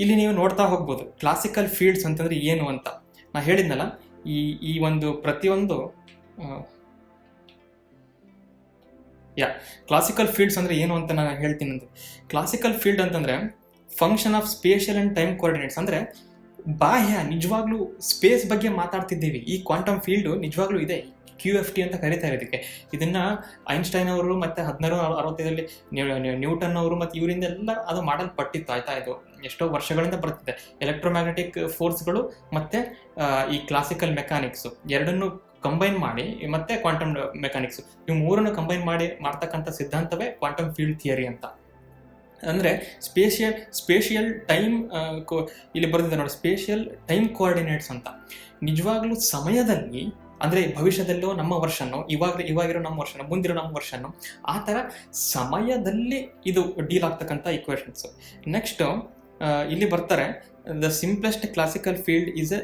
ಇಲ್ಲಿ ನೀವು ನೋಡ್ತಾ ಹೋಗ್ಬೋದು ಕ್ಲಾಸಿಕಲ್ ಫೀಲ್ಡ್ಸ್ ಅಂತಂದ್ರೆ ಏನು ಅಂತ. ನಾ ಹೇಳಿದ್ನಲ್ಲ, ಈ ಈ ಒಂದು ಪ್ರತಿಯೊಂದು ಯಾ ಕ್ಲಾಸಿಕಲ್ ಫೀಲ್ಡ್ಸ್ ಅಂದ್ರೆ ಏನು ಅಂತ ನಾನು ಹೇಳ್ತೀನಿ ಅಂತ ಕ್ಲಾಸಿಕಲ್ ಫೀಲ್ಡ್ ಅಂತಂದ್ರೆ function of spatial and time coordinates ಅಂದ್ರೆ ಬಾಹ್ಯ ನಿಜವಾಗ್ಲೂ ಸ್ಪೇಸ್ ಬಗ್ಗೆ ಮಾತಾಡ್ತಿದ್ದೀವಿ. ಈ ಕ್ವಾಂಟಮ್ ಫೀಲ್ಡ್ ನಿಜವಾಗ್ಲೂ ಇದೆ. ಕ್ಯೂ ಎಫ್ ಟಿ ಅಂತ ಕರೀತಾರೆ ಇದಕ್ಕೆ ಇದನ್ನ ಐನ್ಸ್ಟೈನ್ ಅವರು ಮತ್ತೆ ಹದಿನಾರು ಅರವತ್ತೈದರಲ್ಲಿ ನ್ಯೂಟನ್ ಅವರು ಮತ್ತೆ ಇವರಿಂದ ಎಲ್ಲ ಅದು ಮಾಡಲ್ಪಟ್ಟಿತ್ತು. ಆಯ್ತಾ ಇದು? ಎಷ್ಟೋ ವರ್ಷಗಳಿಂದ ಬರ್ತಿದೆ ಎಲೆಕ್ಟ್ರೋಮ್ಯಾಗ್ನೆಟಿಕ್ ಫೋರ್ಸ್ಗಳು ಮತ್ತೆ ಈ ಕ್ಲಾಸಿಕಲ್ ಮೆಕ್ಯಾನಿಕ್ಸ್ ಎರಡನ್ನು ಕಂಬೈನ್ ಮಾಡಿ, ಮತ್ತೆ ಕ್ವಾಂಟಮ್ ಮೆಕ್ಯಾನಿಕ್ಸ್ ಇವು ಮೂರನ್ನು ಕಂಬೈನ್ ಮಾಡಿ, ಮಾಡ್ತಕ್ಕಂಥ ಸಿದ್ಧಾಂತವೇ ಕ್ವಾಂಟಮ್ ಫೀಲ್ಡ್ ಥಿಯರಿ ಅಂತ. ಅಂದ್ರೆ ಸ್ಪೇಷಿಯಲ್ ಸ್ಪೇಷಿಯಲ್ ಟೈಮ್ ಇಲ್ಲಿ ಬರೆದಿದೆ ನೋಡಿ ಸ್ಪೇಷಿಯಲ್ ಟೈಮ್ ಕೋಆರ್ಡಿನೇಟ್ಸ್ ಅಂತ. ನಿಜವಾಗ್ಲೂ ಸಮಯದಲ್ಲಿ, ಅಂದರೆ ಭವಿಷ್ಯದಲ್ಲೋ ನಮ್ಮ ವರ್ಷನೋ, ಇವಾಗ, ಇವಾಗಿರೋ ನಮ್ಮ ವರ್ಷನೋ, ಮುಂದಿರೋ ನಮ್ಮ ವರ್ಷನೋ, ಆ ಥರ ಸಮಯದಲ್ಲಿ ಇದು ಡೀಲ್ ಆಗ್ತಕ್ಕಂಥ ಇಕ್ವೇಷನ್ಸ್ ನೆಕ್ಸ್ಟು ಇಲ್ಲಿ ಬರ್ತಾರೆ the simplest classical field is a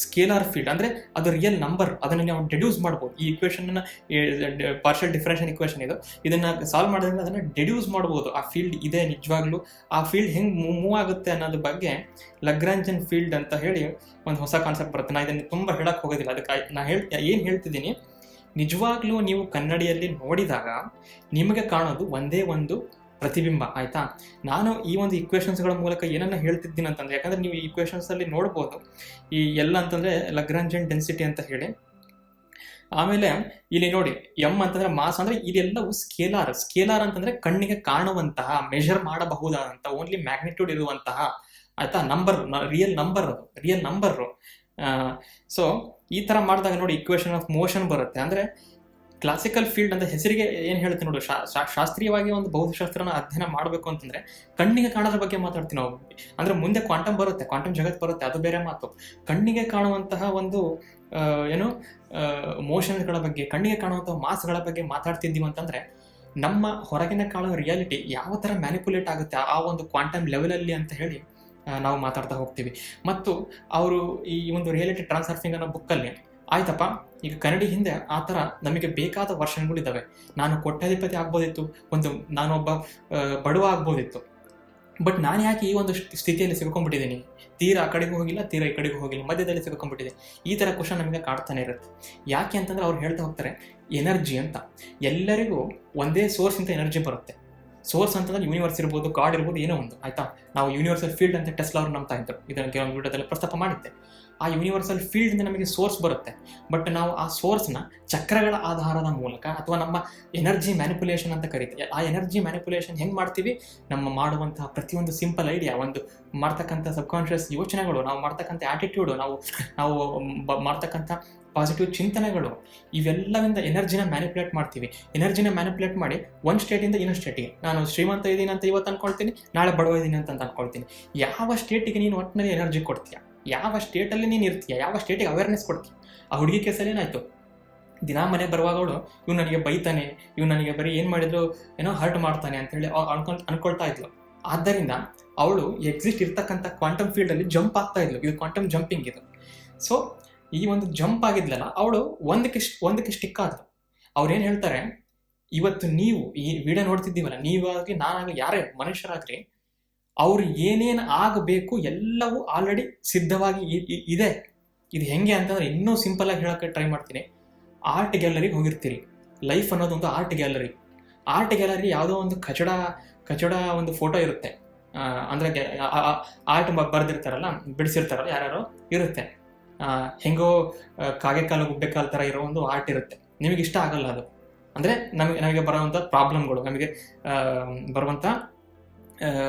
scalar field, ಅಂದ್ರೆ ಅದು ರಿಯಲ್ ನಂಬರ್ ಅದನ್ನು ನಾವು ಡೆಡ್ಯೂಸ್ ಮಾಡ್ಬೋದು. ಈ ಇಕ್ವೇಷನ್ನ ಪಾರ್ಷಿಯಲ್ ಡಿಫರೆನ್ಷಿಯಲ್ ಇಕ್ವೇಷನ್ ಇದು. ಇದನ್ನ ಸಾಲ್ವ್ ಮಾಡೋದ್ರಿಂದ ಅದನ್ನ ಡೆಡ್ಯೂಸ್ ಮಾಡ್ಬೋದು. ಆ ಫೀಲ್ಡ್ ಇದೆ ನಿಜವಾಗ್ಲೂ. ಆ ಫೀಲ್ಡ್ ಹೆಂಗೆ ಮೂವ್ ಆಗುತ್ತೆ ಅನ್ನೋದ್ರ ಬಗ್ಗೆ ಲಗ್ರಾಂಜನ್ ಫೀಲ್ಡ್ ಅಂತ ಹೇಳಿ ಒಂದು ಹೊಸ ಕಾನ್ಸೆಪ್ಟ್ ಬರುತ್ತೆ. ನಾ ಇದನ್ನು ತುಂಬಾ ಹೇಳಕ್ ಹೋಗೋದಿಲ್ಲ. ಅದಕ್ಕೆ ನಾನು ಹೇಳ್, ಏನು ಹೇಳ್ತಿದ್ದೀನಿ? ನಿಜವಾಗ್ಲೂ ನೀವು ಕನ್ನಡಿಯಲ್ಲಿ ನೋಡಿದಾಗ ನಿಮಗೆ ಕಾಣೋದು ಒಂದೇ ಒಂದು ಪ್ರತಿಬಿಂಬ, ಆಯ್ತಾ? ನಾನು ಈ ಒಂದು ಇಕ್ವೇಷನ್ಸ್ಗಳ ಮೂಲಕ ಏನನ್ನ ಹೇಳ್ತಿದ್ದೀನಿ ಅಂತಂದ್ರೆ, ಯಾಕಂದ್ರೆ ನೀವು ಈ ಇಕ್ವೇಷನ್ಸ್ ಅಲ್ಲಿ ನೋಡ್ಬೋದು. ಈ ಎಲ್ಲ ಅಂತಂದ್ರೆ ಲಗ್ರಾಂಜನ್ ಡೆನ್ಸಿಟಿ ಅಂತ ಹೇಳಿ. ಆಮೇಲೆ ಇಲ್ಲಿ ನೋಡಿ ಎಂ ಅಂತಂದ್ರೆ ಮಾಸ್ ಅಂದ್ರೆ ಇದೆಲ್ಲವೂ ಸ್ಕೇಲಾರ್ ಸ್ಕೇಲಾರ್ ಅಂತಂದ್ರೆ ಕಣ್ಣಿಗೆ ಕಾಣುವಂತಹ ಮೆಷರ್ ಮಾಡಬಹುದಾದಂತಹ ಓನ್ಲಿ ಮ್ಯಾಗ್ನಿಟ್ಯೂಡ್ ಇರುವಂತಹ, ಆಯ್ತಾ? Number real number real number so ಈ ತರ ಮಾಡಿದಾಗ ನೋಡಿ ಇಕ್ವೇಶನ್ ಆಫ್ ಮೋಷನ್ ಬರುತ್ತೆ. ಅಂದ್ರೆ ಕ್ಲಾಸಿಕಲ್ ಫೀಲ್ಡ್ ಅಂತ ಹೆಸರಿಗೆ ಏನು ಹೇಳ್ತೀನಿ ನೋಡು ಶಾಸ್ತ್ರೀಯವಾಗಿ ಒಂದು ಭೌತಶಾಸ್ತ್ರನ ಅಧ್ಯಯನ ಮಾಡಬೇಕು ಅಂತಂದ್ರೆ ಕಣ್ಣಿಗೆ ಕಾಣೋದ್ರ ಬಗ್ಗೆ ಮಾತಾಡ್ತೀವಿ ನಾವು. ಅಂದ್ರೆ ಮುಂದೆ ಕ್ವಾಂಟಮ್ ಬರುತ್ತೆ ಕ್ವಾಂಟಮ್ ಜಗತ್ ಬರುತ್ತೆ, ಅದು ಬೇರೆ ಮಾತು. ಕಣ್ಣಿಗೆ ಕಾಣುವಂತಹ ಒಂದು ಏನು ಮೋಷನ್ಗಳ ಬಗ್ಗೆ, ಕಣ್ಣಿಗೆ ಕಾಣುವಂತಹ ಮಾಸ್ಗಳ ಬಗ್ಗೆ ಮಾತಾಡ್ತಿದ್ದೀವಿ ಅಂತಂದ್ರೆ ನಮ್ಮ ಹೊರಗಿನ ಕಾಣುವ ರಿಯಾಲಿಟಿ ಯಾವ ತರ ಮ್ಯಾನಿಪುಲೇಟ್ ಆಗುತ್ತೆ ಆ ಒಂದು ಕ್ವಾಂಟಮ್ ಲೆವೆಲಲ್ಲಿ ಅಂತ ಹೇಳಿ ನಾವು ಮಾತಾಡ್ತಾ ಹೋಗ್ತೀವಿ. ಮತ್ತು ಅವರು ಈ ಒಂದು ರಿಯಾಲಿಟಿ ಟ್ರಾನ್ಸ್ಫರ್ಸಿಂಗ್ ಅನ್ನೋ ಬುಕ್ಕಲ್ಲಿ ಆಯ್ತಪ್ಪ? ಈಗ ಕನ್ನಡಿ ಹಿಂದೆ ಆ ಥರ ನಮಗೆ ಬೇಕಾದ ವರ್ಷನ್ಗಳಿದ್ದಾವೆ. ನಾನು ಕೋಟ್ಯಾಧಿಪತಿ ಆಗ್ಬೋದಿತ್ತು, ಒಂದು ನಾನೊಬ್ಬ ಬಡವ ಆಗ್ಬೋದಿತ್ತು. ಬಟ್ ನಾನು ಯಾಕೆ ಈ ಒಂದು ಸ್ಥಿತಿಯಲ್ಲಿ ಸಿಗ್ಕೊಂಡ್ಬಿಟ್ಟಿದ್ದೀನಿ ತೀರಾ ಆ ಕಡೆಗೂ ಹೋಗಿಲ್ಲ, ತೀರಾ ಈ ಕಡೆಗೂ ಹೋಗಿಲ್ಲ, ಮಧ್ಯದಲ್ಲಿ ಸಿಗ್ಕೊಂಡ್ಬಿಟ್ಟಿದೆ ಈ ಥರ ಕ್ವಶನ್ ನಮಗೆ ಕಾಡ್ತಾನೆ ಇರುತ್ತೆ. ಯಾಕೆ ಅಂತಂದ್ರೆ ಅವ್ರು ಹೇಳ್ತಾ ಹೋಗ್ತಾರೆ ಎನರ್ಜಿ ಅಂತ. ಎಲ್ಲರಿಗೂ ಒಂದೇ ಸೋರ್ಸಿಂದ ಎನರ್ಜಿ ಬರುತ್ತೆ. ಸೋರ್ಸ್ ಅಂತಂದ್ರೆ ಯೂನಿವರ್ಸ್ ಇರ್ಬೋದು ಗಾಡ್ ಇರ್ಬೋದು, ಏನೋ ಒಂದು, ಆಯ್ತಾ? ನಾವು ಯೂನಿವರ್ಸಲ್ ಫೀಲ್ಡ್ ಅಂತ ಟೆಸ್ಲಾ ಅವ್ರು ನಂಬ್ತಾ ಇದ್ರು. ಇದನ್ನು ಕೆಲವೊಂದು ವಿಡಿಯೋದಲ್ಲಿ ಪ್ರಸ್ತಾಪ ಮಾಡಿದ್ದೆ. ಆ ಯೂನಿವರ್ಸಲ್ ಫೀಲ್ಡ್ ಇಂದ ನಮಗೆ ಸೋರ್ಸ್ ಬರುತ್ತೆ. ಬಟ್ ನಾವು ಆ ಸೋರ್ಸ್ನ ಚಕ್ರಗಳ ಆಧಾರದ ಮೂಲಕ ಅಥವಾ ನಮ್ಮ ಎನರ್ಜಿ ಮ್ಯಾನಿಪುಲೇಷನ್ ಅಂತ ಕರಿತೀವಿ. ಆ ಎನರ್ಜಿ ಮ್ಯಾನಿಪುಲೇಷನ್ ಹೆಂಗೆ ಮಾಡ್ತೀವಿ? ನಮ್ಮ ಮಾಡುವಂತಹ ಪ್ರತಿಯೊಂದು ಸಿಂಪಲ್ ಐಡಿಯಾ ಒಂದು ಮಾಡ್ತಕ್ಕಂಥ ಸಬ್ಕಾನ್ಷಿಯಸ್ ಯೋಚನೆಗಳು, ನಾವು ಮಾಡ್ತಕ್ಕಂಥ ಆಟಿಟ್ಯೂಡು ನಾವು ನಾವು ಮಾಡ್ತಕ್ಕಂಥ ಪಾಸಿಟಿವ್ ಚಿಂತನೆಗಳು, ಇವೆಲ್ಲವಿಂದ ಎನರ್ಜಿನ ಮ್ಯಾನಿಪುಲೇಟ್ ಮಾಡ್ತೀವಿ. ಎನರ್ಜಿನ ಮ್ಯಾನಿಪುಲೇಟ್ ಮಾಡಿ ಒಂದು ಸ್ಟೇಟಿಂದ ಇನ್ನೊಂದು ಸ್ಟೇಟಿಗೆ ನಾನು ಶ್ರೀಮಂತ ಇದ್ದೀನಿ ಅಂತ ಇವತ್ತು ಅನ್ಕೊಳ್ತೀನಿ, ನಾಳೆ ಬಡವ ಇದ್ದೀನಿ ಅಂತ ಅಂದ್ಕೊಳ್ತೀನಿ ಯಾವ ಸ್ಟೇಟಿಗೆ ನೀನು ಒಟ್ಟಿನಲ್ಲಿ ಎನರ್ಜಿ ಕೊಡ್ತೀಯ? ಯಾವ ಸ್ಟೇಟಲ್ಲಿ ನೀನು ಇರ್ತೀಯ, ಯಾವ ಸ್ಟೇಟಿಗೆ ಅವೇರ್ನೆಸ್ ಕೊಡ್ತೀಯ? ಆ ಹುಡುಗಿ ಕೇಸಲ್ಲಿ ಏನಾಯ್ತು? ದಿನಾ ಮನೆ ಬರುವಾಗಗಳು ಇವ್ ನನಗೆ ಬೈತಾನೆ ಇವ್ ನನಗೆ ಬರೀ ಏನು ಮಾಡಿದ್ರು ಏನೋ ಹರ್ಟ್ ಮಾಡ್ತಾನೆ ಅಂತ ಹೇಳಿ ಅನ್ಕೊಂಡ್ ಅನ್ಕೊಳ್ತಾ ಇದ್ಲು. ಆದ್ದರಿಂದ ಅವಳು ಎಕ್ಸಿಸ್ಟ್ ಇರ್ತಕ್ಕಂಥ ಕ್ವಾಂಟಮ್ ಫೀಲ್ಡ್ ಅಲ್ಲಿ ಜಂಪ್ ಆಗ್ತಾ ಇದ್ಲು. ಇದು ಕ್ವಾಂಟಮ್ ಜಂಪಿಂಗ್ ಇದು. ಸೊ ಈ ಒಂದು ಜಂಪ್ ಆಗಿದ್ಲಲ್ಲ, ಅವಳು ಒಂದಕ್ಕೆ ಒಂದಕ್ಕೆ ಸ್ಟಿಕ್ ಆದ್ಲು. ಅವ್ರು ಏನ್ ಹೇಳ್ತಾರೆ, ಇವತ್ತು ನೀವು ಈ ವಿಡಿಯೋ ನೋಡ್ತಿದ್ದೀವಲ್ಲ, ನೀವಾಗಲಿ ನಾನಾಗಲಿ ಯಾರೇ ಮನುಷ್ಯರಾಗ್ಲಿ ಅವ್ರು ಏನೇನು ಆಗಬೇಕು ಎಲ್ಲವೂ ಆಲ್ರೆಡಿ ಸಿದ್ಧವಾಗಿ ಇದೆ. ಇದು ಹೆಂಗೆ ಅಂತಂದ್ರೆ ಇನ್ನೂ ಸಿಂಪಲ್ ಆಗಿ ಹೇಳಕ್ಕೆ ಟ್ರೈ ಮಾಡ್ತೀನಿ. ಆರ್ಟ್ ಗ್ಯಾಲರಿಗೆ ಹೋಗಿರ್ತೀರಿ. ಲೈಫ್ ಅನ್ನೋದು ಒಂದು ಆರ್ಟ್ ಗ್ಯಾಲರಿ ಆರ್ಟ್ ಗ್ಯಾಲರಿ ಯಾವುದೋ ಒಂದು ಕಚಡ ಕಚಡ ಒಂದು ಫೋಟೋ ಇರುತ್ತೆ. ಅಂದ್ರೆ ಆರ್ಟ್ ಬರೆದಿರ್ತಾರಲ್ಲ, ಬಿಡಿಸಿರ್ತಾರಲ್ಲ ಯಾರ್ಯಾರೋ ಇರುತ್ತೆ. ಹೆಂಗೋ ಕಾಗೆ ಕಾಲು, ಗುಡ್ಡೆ ಕಾಲು ಥರ ಇರೋ ಒಂದು ಆರ್ಟ್ ಇರುತ್ತೆ. ನಿಮಗೆ ಇಷ್ಟ ಆಗಲ್ಲ ಅದು. ಅಂದರೆ ನಮಗೆ ನಮಗೆ ಬರುವಂಥ ಪ್ರಾಬ್ಲಮ್ಗಳು ನಮಗೆ ಬರುವಂಥ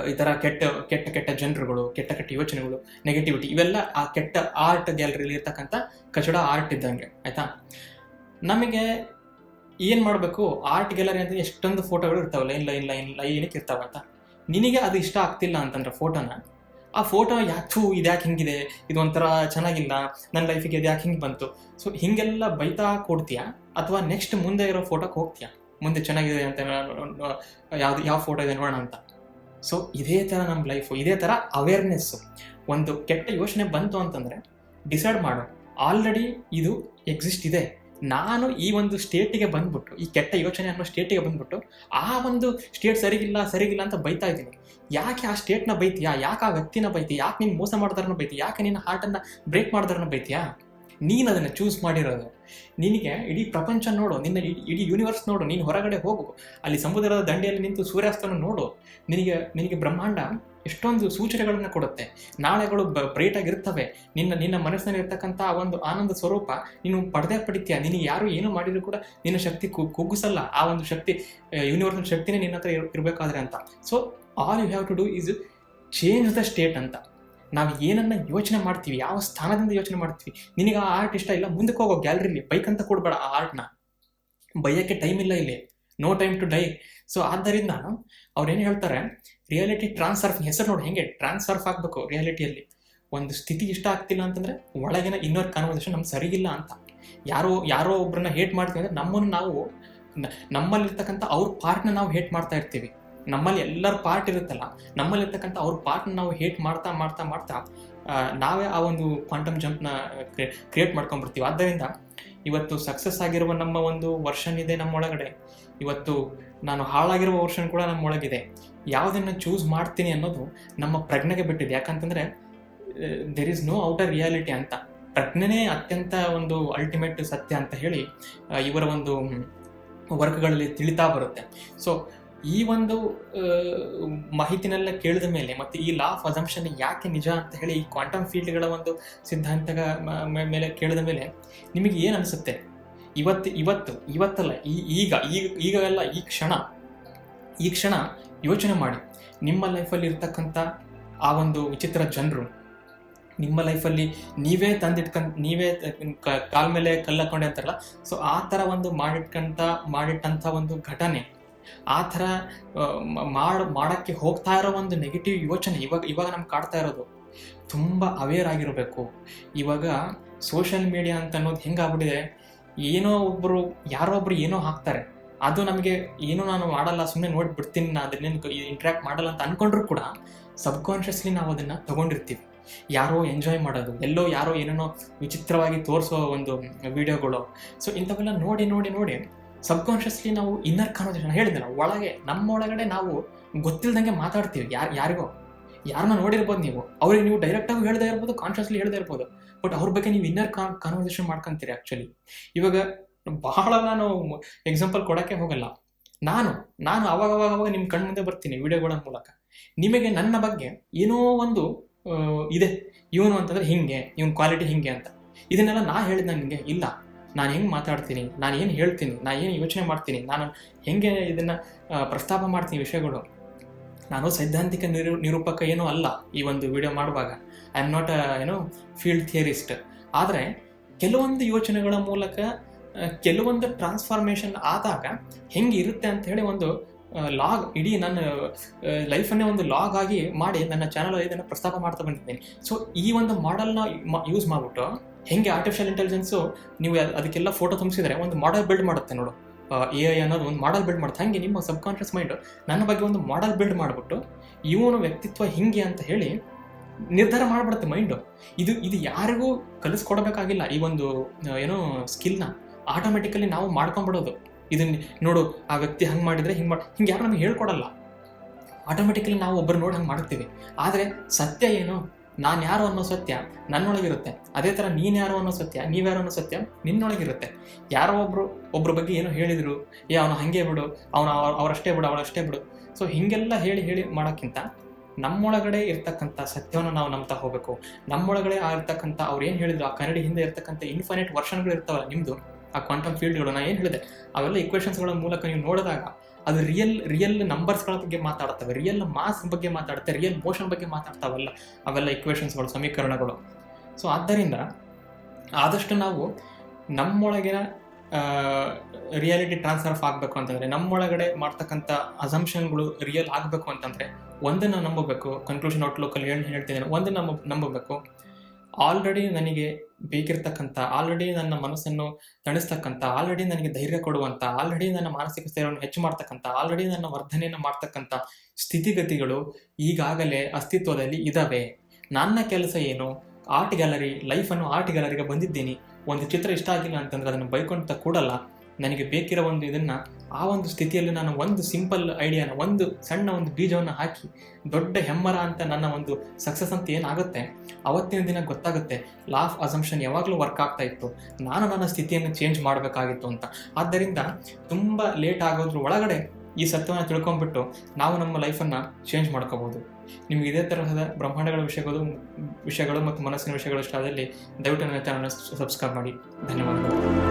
ಈ ಥರ ಕೆಟ್ಟ ಕೆಟ್ಟ ಕೆಟ್ಟ ಜನರುಗಳು, ಕೆಟ್ಟ ಕೆಟ್ಟ ಯೋಚನೆಗಳು ನೆಗೆಟಿವಿಟಿ ಇವೆಲ್ಲ ಆ ಕೆಟ್ಟ ಆರ್ಟ್ ಗ್ಯಾಲರಿಲಿ ಇರ್ತಕ್ಕಂಥ ಕಚಡ ಆರ್ಟ್ ಇದ್ದಂಗೆ, ಆಯ್ತಾ? ನಮಗೆ ಏನು ಮಾಡಬೇಕು? ಆರ್ಟ್ ಗ್ಯಾಲರಿ ಅಂತ ಎಷ್ಟೊಂದು ಫೋಟೋಗಳು ಇರ್ತಾವೆ ಲೈನ್ ಲೈನ್ ಲೈನ್ ಲೈನ್ ಇರ್ತಾವ ಅಂತ. ನಿನಗೆ ಅದು ಇಷ್ಟ ಆಗ್ತಿಲ್ಲ ಅಂತಂದ್ರೆ ಫೋಟೋನ ಆ ಫೋಟೋ ಯಾಕೆ ಇದ್ಯಾಕೆ ಹಿಂಗಿದೆ? ಇದು ಒಂಥರ ಚೆನ್ನಾಗಿಲ್ಲ ನನ್ನ ಲೈಫಿಗೆ ಇದು ಯಾಕೆ ಹಿಂಗೆ ಬಂತು? ಸೊ ಹಿಂಗೆಲ್ಲ ಬೈತಾ ಕೊಡ್ತೀಯಾ? ಅಥವಾ ನೆಕ್ಸ್ಟ್ ಮುಂದೆ ಇರೋ ಫೋಟೋಕ್ಕೆ ಹೋಗ್ತೀಯಾ? ಮುಂದೆ ಚೆನ್ನಾಗಿದೆ ಅಂತ ಯಾವ್ದು ಯಾವ ಫೋಟೋ ಇದೆ ನೋಡೋಣ ಅಂತ. ಸೊ ಇದೇ ಥರ ನಮ್ಮ ಲೈಫು ಇದೇ ಥರ ಅವೇರ್ನೆಸ್ಸು ಒಂದು ಕೆಟ್ಟ ಯೋಚನೆ ಬಂತು ಅಂತಂದರೆ ಡಿಸೈಡ್ ಮಾಡು ಆಲ್ರೆಡಿ ಇದು ಎಕ್ಸಿಸ್ಟ್ ಇದೆ. ನಾನು ಈ ಒಂದು ಸ್ಟೇಟಿಗೆ ಬಂದ್ಬಿಟ್ಟು, ಈ ಕೆಟ್ಟ ಯೋಚನೆ ಅನ್ನೋ ಸ್ಟೇಟಿಗೆ ಬಂದ್ಬಿಟ್ಟು, ಆ ಒಂದು ಸ್ಟೇಟ್ ಸರಿಗಿಲ್ಲ ಸರಿಗಿಲ್ಲ ಅಂತ ಬೈತಾ ಇದ್ದೀನಿ. ಯಾಕೆ ಆ ಸ್ಟೇಟ್ನ ಬೈತೀಯಾ? ಯಾಕೆ ಆ ವ್ಯಕ್ತಿನ ಬೈತೀಯ? ಯಾಕೆ ನೀನು ಮೋಸ ಮಾಡ್ದಾರನ್ನ ಬೈತೀಯ? ಯಾಕೆ ನಿನ್ನ ಹಾರ್ಟನ್ನು ಬ್ರೇಕ್ ಮಾಡ್ದಾರನ್ನ ಬೈತೀಯಾ? ನೀನು ಅದನ್ನು ಚೂಸ್ ಮಾಡಿರೋದು. ನಿನಗೆ ಇಡೀ ಪ್ರಪಂಚ ನೋಡು, ನಿನ್ನ ಇಡೀ ಯೂನಿವರ್ಸ್ ನೋಡು, ನೀನು ಹೊರಗಡೆ ಹೋಗು. ಅಲ್ಲಿ ಸಮುದ್ರದ ದಂಡೆಯಲ್ಲಿ ನಿಂತು ಸೂರ್ಯಾಸ್ತನ ನೋಡು. ನಿನಗೆ ನಿನಗೆ ಬ್ರಹ್ಮಾಂಡ ಎಷ್ಟೊಂದು ಸೂಚನೆಗಳನ್ನು ಕೊಡುತ್ತೆ. ನಾಳೆಗಳು ಬ್ರೈಟ್ ಆಗಿರ್ತವೆ ನಿನ್ನ ನಿನ್ನ ಮನಸ್ಸಿನಲ್ಲಿ ಆ ಒಂದು ಆನಂದ ಸ್ವರೂಪ ನೀನು ಪಡೆದೇ ಪಡಿತೀಯ? ನಿನಗೆ ಯಾರು ಏನು ಮಾಡಿದ್ರು ಕೂಡ ನಿನ್ನ ಶಕ್ತಿ ಕುಗ್ಗಿಸಲ್ಲ. ಆ ಒಂದು ಶಕ್ತಿ ಯೂನಿವರ್ಸಲ್ ಶಕ್ತಿನೇ ನಿನ್ನ ಹತ್ರ ಇರಬೇಕಾದ್ರೆ ಇರ್ಬೇಕಾದ್ರೆ ಅಂತ. So all you have to do is change the state ಅಂತ. ನಾವು ಏನನ್ನ ಯೋಚನೆ ಮಾಡ್ತೀವಿ, ಯಾವ ಸ್ಥಾನದಿಂದ ಯೋಚನೆ ಮಾಡ್ತೀವಿ, ನಿನಗೆ ಆ ಆರ್ಟ್ ಇಷ್ಟ ಇಲ್ಲ, ಮುಂದಕ್ಕೆ ಹೋಗೋ ಗ್ಯಾಲರಿಲಿ ಬೈಕ್ ಅಂತ ಕೊಡ್ಬೇಡ ಆ ಆರ್ಟ್ನ ಬೈಯಕ್ಕೆ ಟೈಮ್ ಇಲ್ಲ ಇಲ್ಲಿ no time to die so ಆದ್ದರಿಂದ ಏನು ಹೇಳ್ತಾರೆ ರಿಯಾಲಿಟಿ ಟ್ರಾನ್ಸ್ಫರ್ಫ್ ಹೆಸರು ನೋಡಿ ಹೆಂಗೆ ಟ್ರಾನ್ಸ್ಫರ್ಫ್ ಆಗಬೇಕು ರಿಯಾಲಿಟಿಯಲ್ಲಿ ಒಂದು ಸ್ಥಿತಿ ಇಷ್ಟ ಆಗ್ತಿಲ್ಲ ಅಂತಂದ್ರೆ, ಒಳಗಿನ ಇನ್ನರ್ ಕಾನ್ವರ್ಸೇಷನ್ ನಮ್ಗೆ ಸರಿಗಿಲ್ಲ ಅಂತ. ಯಾರೋ ಯಾರೋ ಒಬ್ಬರನ್ನ ಹೇಟ್ ಮಾಡ್ತೀವಿ ಅಂದ್ರೆ, ನಮ್ಮನ್ನು ನಾವು ನಮ್ಮಲ್ಲಿರ್ತಕ್ಕಂಥ ಅವ್ರ ಪಾರ್ಟ್ನ ನಾವು ಹೇಟ್ ಮಾಡ್ತಾ ಇರ್ತೀವಿ. ನಮ್ಮಲ್ಲಿ ಎಲ್ಲರ ಪಾರ್ಟ್ ಇರುತ್ತಲ್ಲ, ನಮ್ಮಲ್ಲಿ ಇರ್ತಕ್ಕಂಥ ಅವ್ರ ಪಾರ್ಟ್ನ ನಾವು ಹೇಟ್ ಮಾಡ್ತಾ ಮಾಡ್ತಾ ಮಾಡ್ತಾ ನಾವೇ ಆ ಒಂದು ಕ್ವಾಂಟಮ್ ಜಂಪ್ನ ಕ್ರಿಯೇಟ್ ಮಾಡ್ಕೊಂಡ್ಬಿಡ್ತೀವಿ. ಆದ್ದರಿಂದ ಇವತ್ತು ಸಕ್ಸಸ್ ಆಗಿರುವ ನಮ್ಮ ಒಂದು ವರ್ಷನ್ ಇದೆ ನಮ್ಮೊಳಗಡೆ ಇವತ್ತು ನಾನು ಹಾಳಾಗಿರುವ ವರ್ಷನ್ ಕೂಡ ನಮ್ಮೊಳಗಿದೆ ಯಾವುದನ್ನು ಚೂಸ್ ಮಾಡ್ತೀನಿ ಅನ್ನೋದು ನಮ್ಮ ಪ್ರಜ್ಞೆಗೆ ಬಿಟ್ಟಿದೆ. ಯಾಕಂತಂದ್ರೆ there is no outer reality ಅಂತ. ಪ್ರಜ್ಞೆನೇ ಅತ್ಯಂತ ಒಂದು ಅಲ್ಟಿಮೇಟ್ ಸತ್ಯ ಅಂತ ಹೇಳಿ ಇವರ ಒಂದು ವರ್ಕ್ಗಳಲ್ಲಿ ತಿಳಿತಾ ಬರುತ್ತೆ. ಸೊ ಈ ಒಂದು ಮಾಹಿತಿನೆಲ್ಲ ಕೇಳಿದ ಮೇಲೆ ಮತ್ತೆ ಈ ಲಾ ಆಫ್ ಅಸಂಪ್ಷನ್ ಯಾಕೆ ನಿಜ ಅಂತ ಹೇಳಿ ಈ ಕ್ವಾಂಟಮ್ ಫೀಲ್ಡ್ಗಳ ಒಂದು ಸಿದ್ಧಾಂತಗಳ ಮೇಲೆ ಕೇಳಿದ ಮೇಲೆ ನಿಮಗೆ ಏನು ಅನಿಸುತ್ತೆ? ಇವತ್ತು ಇವತ್ತು, ಇವತ್ತಲ್ಲ, ಈ, ಈಗ ಈಗ ಈಗ ಎಲ್ಲ ಈ ಕ್ಷಣ ಈ ಕ್ಷಣ ಯೋಚನೆ ಮಾಡಿ. ನಿಮ್ಮ ಲೈಫಲ್ಲಿ ಇರ್ತಕ್ಕಂಥ ಆ ಒಂದು ವಿಚಿತ್ರ ಜನರು, ನಿಮ್ಮ ಲೈಫಲ್ಲಿ ನೀವೇ ತಂದಿಟ್ಕಂತ ನೀವೇ ಕಾಲ್ ಮೇಲೆ ಕಲ್ಲು ಹಾಕೊಂಡೆ ಅಂತಾರಲ್ಲ ಸೊ ಆ ಥರ ಒಂದು ಮಾಡಿಟ್ಕಂತ, ಮಾಡಿಟ್ಟಂಥ ಒಂದು ಘಟನೆ ಆ ಥರ ಮಾಡ, ಮಾಡೋಕ್ಕೆ ಹೋಗ್ತಾ ಇರೋ ಒಂದು ನೆಗೆಟಿವ್ ಯೋಚನೆ ಇವಾಗ ಇವಾಗ ನಮ್ಗೆ ಕಾಡ್ತಾ ಇರೋದು. ತುಂಬ ಅವೇರ್ ಆಗಿರಬೇಕು. ಇವಾಗ ಸೋಷಿಯಲ್ ಮೀಡಿಯಾ ಅಂತ ಅನ್ನೋದು ಹೆಂಗಾಗ್ಬಿಟ್ಟಿದೆ? ಏನೋ ಒಬ್ಬರು ಯಾರೋ ಒಬ್ಬರು ಏನೋ ಹಾಕ್ತಾರೆ. ಅದು ನಮಗೆ ಏನೋ ನಾನು ಮಾಡಲ್ಲ ಸುಮ್ಮನೆ ನೋಡಿಬಿಡ್ತೀನಿ ನಾನು ಅದನ್ನೇನು ಇಂಟ್ರ್ಯಾಕ್ಟ್ ಮಾಡಲ್ಲ ಅಂತ ಅನ್ಕೊಂಡ್ರು ಕೂಡ ಸಬ್ಕಾನ್ಷಿಯಸ್ಲಿ ನಾವು ಅದನ್ನು ತಗೊಂಡಿರ್ತೀವಿ. ಯಾರೋ ಎಂಜಾಯ್ ಮಾಡೋದು, ಎಲ್ಲೋ ಯಾರೋ ಏನೇನೋ ವಿಚಿತ್ರವಾಗಿ ತೋರಿಸೋ ಒಂದು ವಿಡಿಯೋಗಳು ಸೊ ಇಂಥವೆಲ್ಲ ನೋಡಿ ನೋಡಿ ನೋಡಿ ಸಬ್ಕಾನ್ಷಿಯಸ್ಲಿ ನಾವು ಇನ್ನರ್ ಕಾನ್ವರ್ಸೇಷನ್ ಹೇಳಿದ್ನಲ್ಲ, ಒಳಗೆ ನಮ್ಮ ಒಳಗಡೆ ನಾವು ಗೊತ್ತಿಲ್ದಂಗೆ ಮಾತಾಡ್ತೀವಿ. ಯಾರು, ಯಾರಿಗೋ. ಯಾರನ್ನ ನೋಡಿರ್ಬೋದು ನೀವು. ಅವ್ರಿಗೆ ನೀವು ಡೈರೆಕ್ಟಾಗಿ ಹೇಳ್ದೇ ಇರ್ಬೋದು ಕಾನ್ಷಿಯಸ್ಲಿ ಹೇಳ್ದೇ ಇರ್ಬೋದು. ಬಟ್ ಅವ್ರ ಬಗ್ಗೆ ನೀವು ಇನ್ನರ್ ಕಾನ್, ಕಾನ್ವರ್ಸೇಷನ್ ಮಾಡ್ಕೊಂತೀರಿ ಆ್ಯಕ್ಚುಲಿ ಇವಾಗ ಬಹಳ ನಾನು ಎಕ್ಸಾಂಪಲ್ ಕೊಡೋಕ್ಕೆ ಹೋಗಲ್ಲ. ನಾನು ನಾನು ಅವಾಗ ಅವಾಗ ಅವಾಗ ನಿಮ್ಮ ಕಣ್ಮುಂದೆ ಮುಂದೆ ಬರ್ತೀನಿ ವಿಡಿಯೋಗಳ ಮೂಲಕ. ನಿಮಗೆ ನನ್ನ ಬಗ್ಗೆ ಏನೋ ಒಂದು ಇದೆ. ಇವನು ಅಂತಂದ್ರೆ ಹಿಂಗೆ, ಇವನ್ ಕ್ವಾಲಿಟಿ ಹಿಂಗೆ ಅಂತ. ಇದನ್ನೆಲ್ಲ ನಾ ಹೇಳಿದ ನನಗೆ ಇಲ್ಲ. ನಾನು ಹೆಂಗೆ ಮಾತಾಡ್ತೀನಿ? ನಾನು ಏನು ಹೇಳ್ತೀನಿ? ನಾನು ಏನು ಯೋಚನೆ ಮಾಡ್ತೀನಿ? ನಾನು ಹೆಂಗೆ ಇದನ್ನು ಪ್ರಸ್ತಾಪ ಮಾಡ್ತೀನಿ ವಿಷಯಗಳು? ನಾನು ಸೈದ್ಧಾಂತಿಕ ನಿರು, ನಿರೂಪಕ ಏನೂ ಅಲ್ಲ ಈ ಒಂದು ವಿಡಿಯೋ ಮಾಡುವಾಗ. ಐ ಆಮ್ ನಾಟ್ ಏನೋ ಫೀಲ್ಡ್ ಥಿಯರಿಸ್ಟ್ ಆದರೆ ಕೆಲವೊಂದು ಯೋಚನೆಗಳ ಮೂಲಕ ಕೆಲವೊಂದು ಟ್ರಾನ್ಸ್ಫಾರ್ಮೇಷನ್ ಆದಾಗ ಹೆಂಗೆ ಇರುತ್ತೆ ಅಂತ ಹೇಳಿ ಒಂದು ಲಾಗ್ ಇಡೀ ನನ್ನ ಲೈಫನ್ನೇ ಒಂದು ಲಾಗ್ ಆಗಿ ಮಾಡಿ ನನ್ನ ಚಾನಲ್ ಇದನ್ನು ಪ್ರಸ್ತಾಪ ಮಾಡ್ತಾ ಬಂದಿದ್ದೀನಿ. ಸೊ ಈ ಒಂದು ಮಾಡೆಲ್ನ ಯೂಸ್ ಮಾಡಿಬಿಟ್ಟು ಹೆಂಗೆ ಆರ್ಟಿಫಿಷಿಯಲ್ ಇಂಟೆಲಿಜೆನ್ಸು ನೀವು ಅದಕ್ಕೆಲ್ಲ ಫೋಟೋ ತುಂಬಿಸಿದ್ರೆ ಒಂದು ಮಾಡೆಲ್ ಬಿಲ್ಡ್ ಮಾಡುತ್ತೆ ನೋಡು. ಎ ಐ ಅನ್ನೋದು ಒಂದು ಮಾಡೆಲ್ ಬಿಲ್ಡ್ ಮಾಡುತ್ತೆ. ಹಾಗೆ ನಿಮ್ಮ ಸಬ್ಕಾನ್ಷಿಯಸ್ ಮೈಂಡ್ ನನ್ನ ಬಗ್ಗೆ ಒಂದು ಮಾಡೆಲ್ ಬಿಲ್ಡ್ ಮಾಡಿಬಿಟ್ಟು ಇವನು ವ್ಯಕ್ತಿತ್ವ ಹಿಂಗೆ ಅಂತ ಹೇಳಿ ನಿರ್ಧಾರ ಮಾಡಿಬಿಡುತ್ತೆ ಮೈಂಡು ಇದು ಇದು ಯಾರಿಗೂ ಕಲಿಸ್ಕೊಡ್ಬೇಕಾಗಿಲ್ಲ ಈ ಒಂದು ಏನೋ ಸ್ಕಿಲ್ನ ಆಟೋಮೆಟಿಕಲಿ ನಾವು ಮಾಡ್ಕೊಂಬಿಡೋದು ಇದನ್ನ ನೋಡು, ಆ ವ್ಯಕ್ತಿ ಹಂಗೆ ಮಾಡಿದರೆ ಹಿಂಗೆ ಮಾಡಿ, ಹಿಂಗೆ ಯಾರು ನಮಗೆ ಹೇಳ್ಕೊಡಲ್ಲ. ಆಟೋಮೆಟಿಕಲಿ ನಾವು ಒಬ್ಬರು ನೋಡಿ ಹಂಗೆ ಮಾಡ್ತೀವಿ. ಆದರೆ ಸತ್ಯ ಏನು? ನಾನು ಯಾರು ಅನ್ನೋ ಸತ್ಯ ನನ್ನೊಳಗಿರುತ್ತೆ. ಅದೇ ಥರ ನೀನು ಯಾರು ಅನ್ನೋ ಸತ್ಯ ನೀವ್ಯಾರು ಅನ್ನೋ ಸತ್ಯ ನಿನ್ನೊಳಗಿರುತ್ತೆ. ಯಾರೋ ಒಬ್ರು, ಒಬ್ರ ಬಗ್ಗೆ ಏನೋ ಹೇಳಿದ್ರು, ಏ ಅವನು ಹಾಗೆ ಬಿಡು, ಅವನು ಅವರಷ್ಟೇ ಬಿಡು, ಅವಳಷ್ಟೇ ಬಿಡು. ಸೊ ಹೀಗೆಲ್ಲ ಹೇಳಿ ಹೇಳಿ ಮಾಡೋಕ್ಕಿಂತ ನಮ್ಮೊಳಗಡೆ ಇರ್ತಕ್ಕಂಥ ಸತ್ಯವನ್ನು ನಾವು ನಂಬ್ತಾ ಹೋಗಬೇಕು. ನಮ್ಮೊಳಗಡೆ ಆ ಇರ್ತಕ್ಕಂಥ ಅವ್ರು ಏನು ಹೇಳಿದ್ರು, ಆ ಕನ್ನಡಿ ಹಿಂದೆ ಇರ್ತಕ್ಕಂಥ ಇನ್ಫೈನೈಟ್ ವರ್ಷನ್ಗಳು ಇರ್ತಾವಲ್ಲ ನಿಮ್ಮದು ಆ ಕ್ವಾಂಟಮ್ ಫೀಲ್ಡ್ಗಳು ನಾನು ಏನು ಹೇಳಿದೆ, ಅವೆಲ್ಲ ಇಕ್ವೇಷನ್ಸ್ಗಳ ಮೂಲಕ ನೀವು ನೋಡಿದಾಗ ಅದು ರಿಯಲ್ ರಿಯಲ್ ನಂಬರ್ಸ್ಗಳ ಬಗ್ಗೆ ಮಾತಾಡ್ತವೆ. ರಿಯಲ್ ಮಾಸ್ ಬಗ್ಗೆ ಮಾತಾಡುತ್ತೆ ರಿಯಲ್ ಮೋಷನ್ ಬಗ್ಗೆ ಮಾತಾಡ್ತಾವಲ್ಲ, ಅವೆಲ್ಲ ಇಕ್ವೇಷನ್ಸ್ಗಳು ಸಮೀಕರಣಗಳು. ಸೊ ಆದ್ದರಿಂದ ಆದಷ್ಟು ನಾವು ನಮ್ಮೊಳಗಿನ ರಿಯಾಲಿಟಿ ಟ್ರಾನ್ಸ್ಫರ್ ಆಗಬೇಕು ಅಂತಂದರೆ, ನಮ್ಮೊಳಗಡೆ ಮಾಡ್ತಕ್ಕಂಥ ಅಸಂಪ್ಷನ್ಗಳು ರಿಯಲ್ ಆಗಬೇಕು ಅಂತಂದರೆ, ಒಂದನ್ನು ನಂಬಬೇಕು. ಕನ್ಕ್ಲೂಷನ್ ಔಟ್ಲುಕಲ್ಲಿ ಹೇಳಿ ಹೇಳ್ತಿದ್ದೇನೆ, ಒಂದನ್ನು ನಂಬ, ನಂಬಬೇಕು. ಆಲ್ರೆಡಿ ನನಗೆ ಬೇಕಿರ್ತಕ್ಕಂಥ ಆಲ್ರೆಡಿ ನನ್ನ ಮನಸ್ಸನ್ನು ತಣಿಸ್ತಕ್ಕಂಥ ಆಲ್ರೆಡಿ ನನಗೆ ಧೈರ್ಯ ಕೊಡುವಂಥ ಆಲ್ರೆಡಿ ನನ್ನ ಮಾನಸಿಕ ಸ್ಥೈರ್ಯವನ್ನು ಹೆಚ್ಚು ಮಾಡ್ತಕ್ಕಂಥ ಆಲ್ರೆಡಿ ನನ್ನ ವರ್ಧನೆಯನ್ನು ಮಾಡ್ತಕ್ಕಂಥ ಸ್ಥಿತಿಗತಿಗಳು ಈಗಾಗಲೇ ಅಸ್ತಿತ್ವದಲ್ಲಿ ಇದ್ದಾವೆ ನನ್ನ ಕೆಲಸ ಏನು? ಆರ್ಟ್ ಗ್ಯಾಲರಿ ಲೈಫನ್ನು ಆರ್ಟ್ ಗ್ಯಾಲರಿಗೆ ಬಂದಿದ್ದೀನಿ. ಒಂದು ಚಿತ್ರ ಇಷ್ಟ ಆಗಿಲ್ಲ ಅಂತಂದ್ರೆ ಅದನ್ನು ಬೈಕೊಂತ ಕೂಡಲ್ಲ. ನನಗೆ ಬೇಕಿರೋ ಒಂದು ಇದನ್ನು ಆ ಒಂದು ಸ್ಥಿತಿಯಲ್ಲಿ ನಾನು ಒಂದು ಸಿಂಪಲ್ ಐಡಿಯಾನ ಒಂದು ಸಣ್ಣ ಒಂದು ಬೀಜವನ್ನು ಹಾಕಿ ದೊಡ್ಡ ಹೆಮ್ಮರ ಅಂತ ನನ್ನ ಒಂದು ಸಕ್ಸಸ್ ಅಂತ ಏನಾಗುತ್ತೆ? ಅವತ್ತಿನ ದಿನ ಗೊತ್ತಾಗುತ್ತೆ ಲಾಫ್ ಅಸಂಪ್ಷನ್ ಯಾವಾಗಲೂ ವರ್ಕ್ ಆಗ್ತಾ ಇತ್ತು. ನಾನು ನನ್ನ ಸ್ಥಿತಿಯನ್ನು ಚೇಂಜ್ ಮಾಡಬೇಕಾಗಿತ್ತು ಅಂತ. ಆದ್ದರಿಂದ ತುಂಬ ಲೇಟ್ ಆಗೋದ್ರ ಒಳಗಡೆ ಈ ಸತ್ಯವನ್ನು ತಿಳ್ಕೊಂಡ್ಬಿಟ್ಟು ನಾವು ನಮ್ಮ ಲೈಫನ್ನು ಚೇಂಜ್ ಮಾಡ್ಕೋಬೋದು ನಿಮ್ಗೆ ಇದೇ ತರಹದ ಬ್ರಹ್ಮಾಂಡಗಳ ವಿಷಯಗಳು ವಿಷಯಗಳು ಮತ್ತು ಮನಸ್ಸಿನ ವಿಷಯಗಳು ಇಷ್ಟ ದಯವಿಟ್ಟು ನನ್ನ ಚಾನಲ್ ಸಬ್ಸ್ಕ್ರೈಬ್ ಮಾಡಿ. ಧನ್ಯವಾದಗಳು.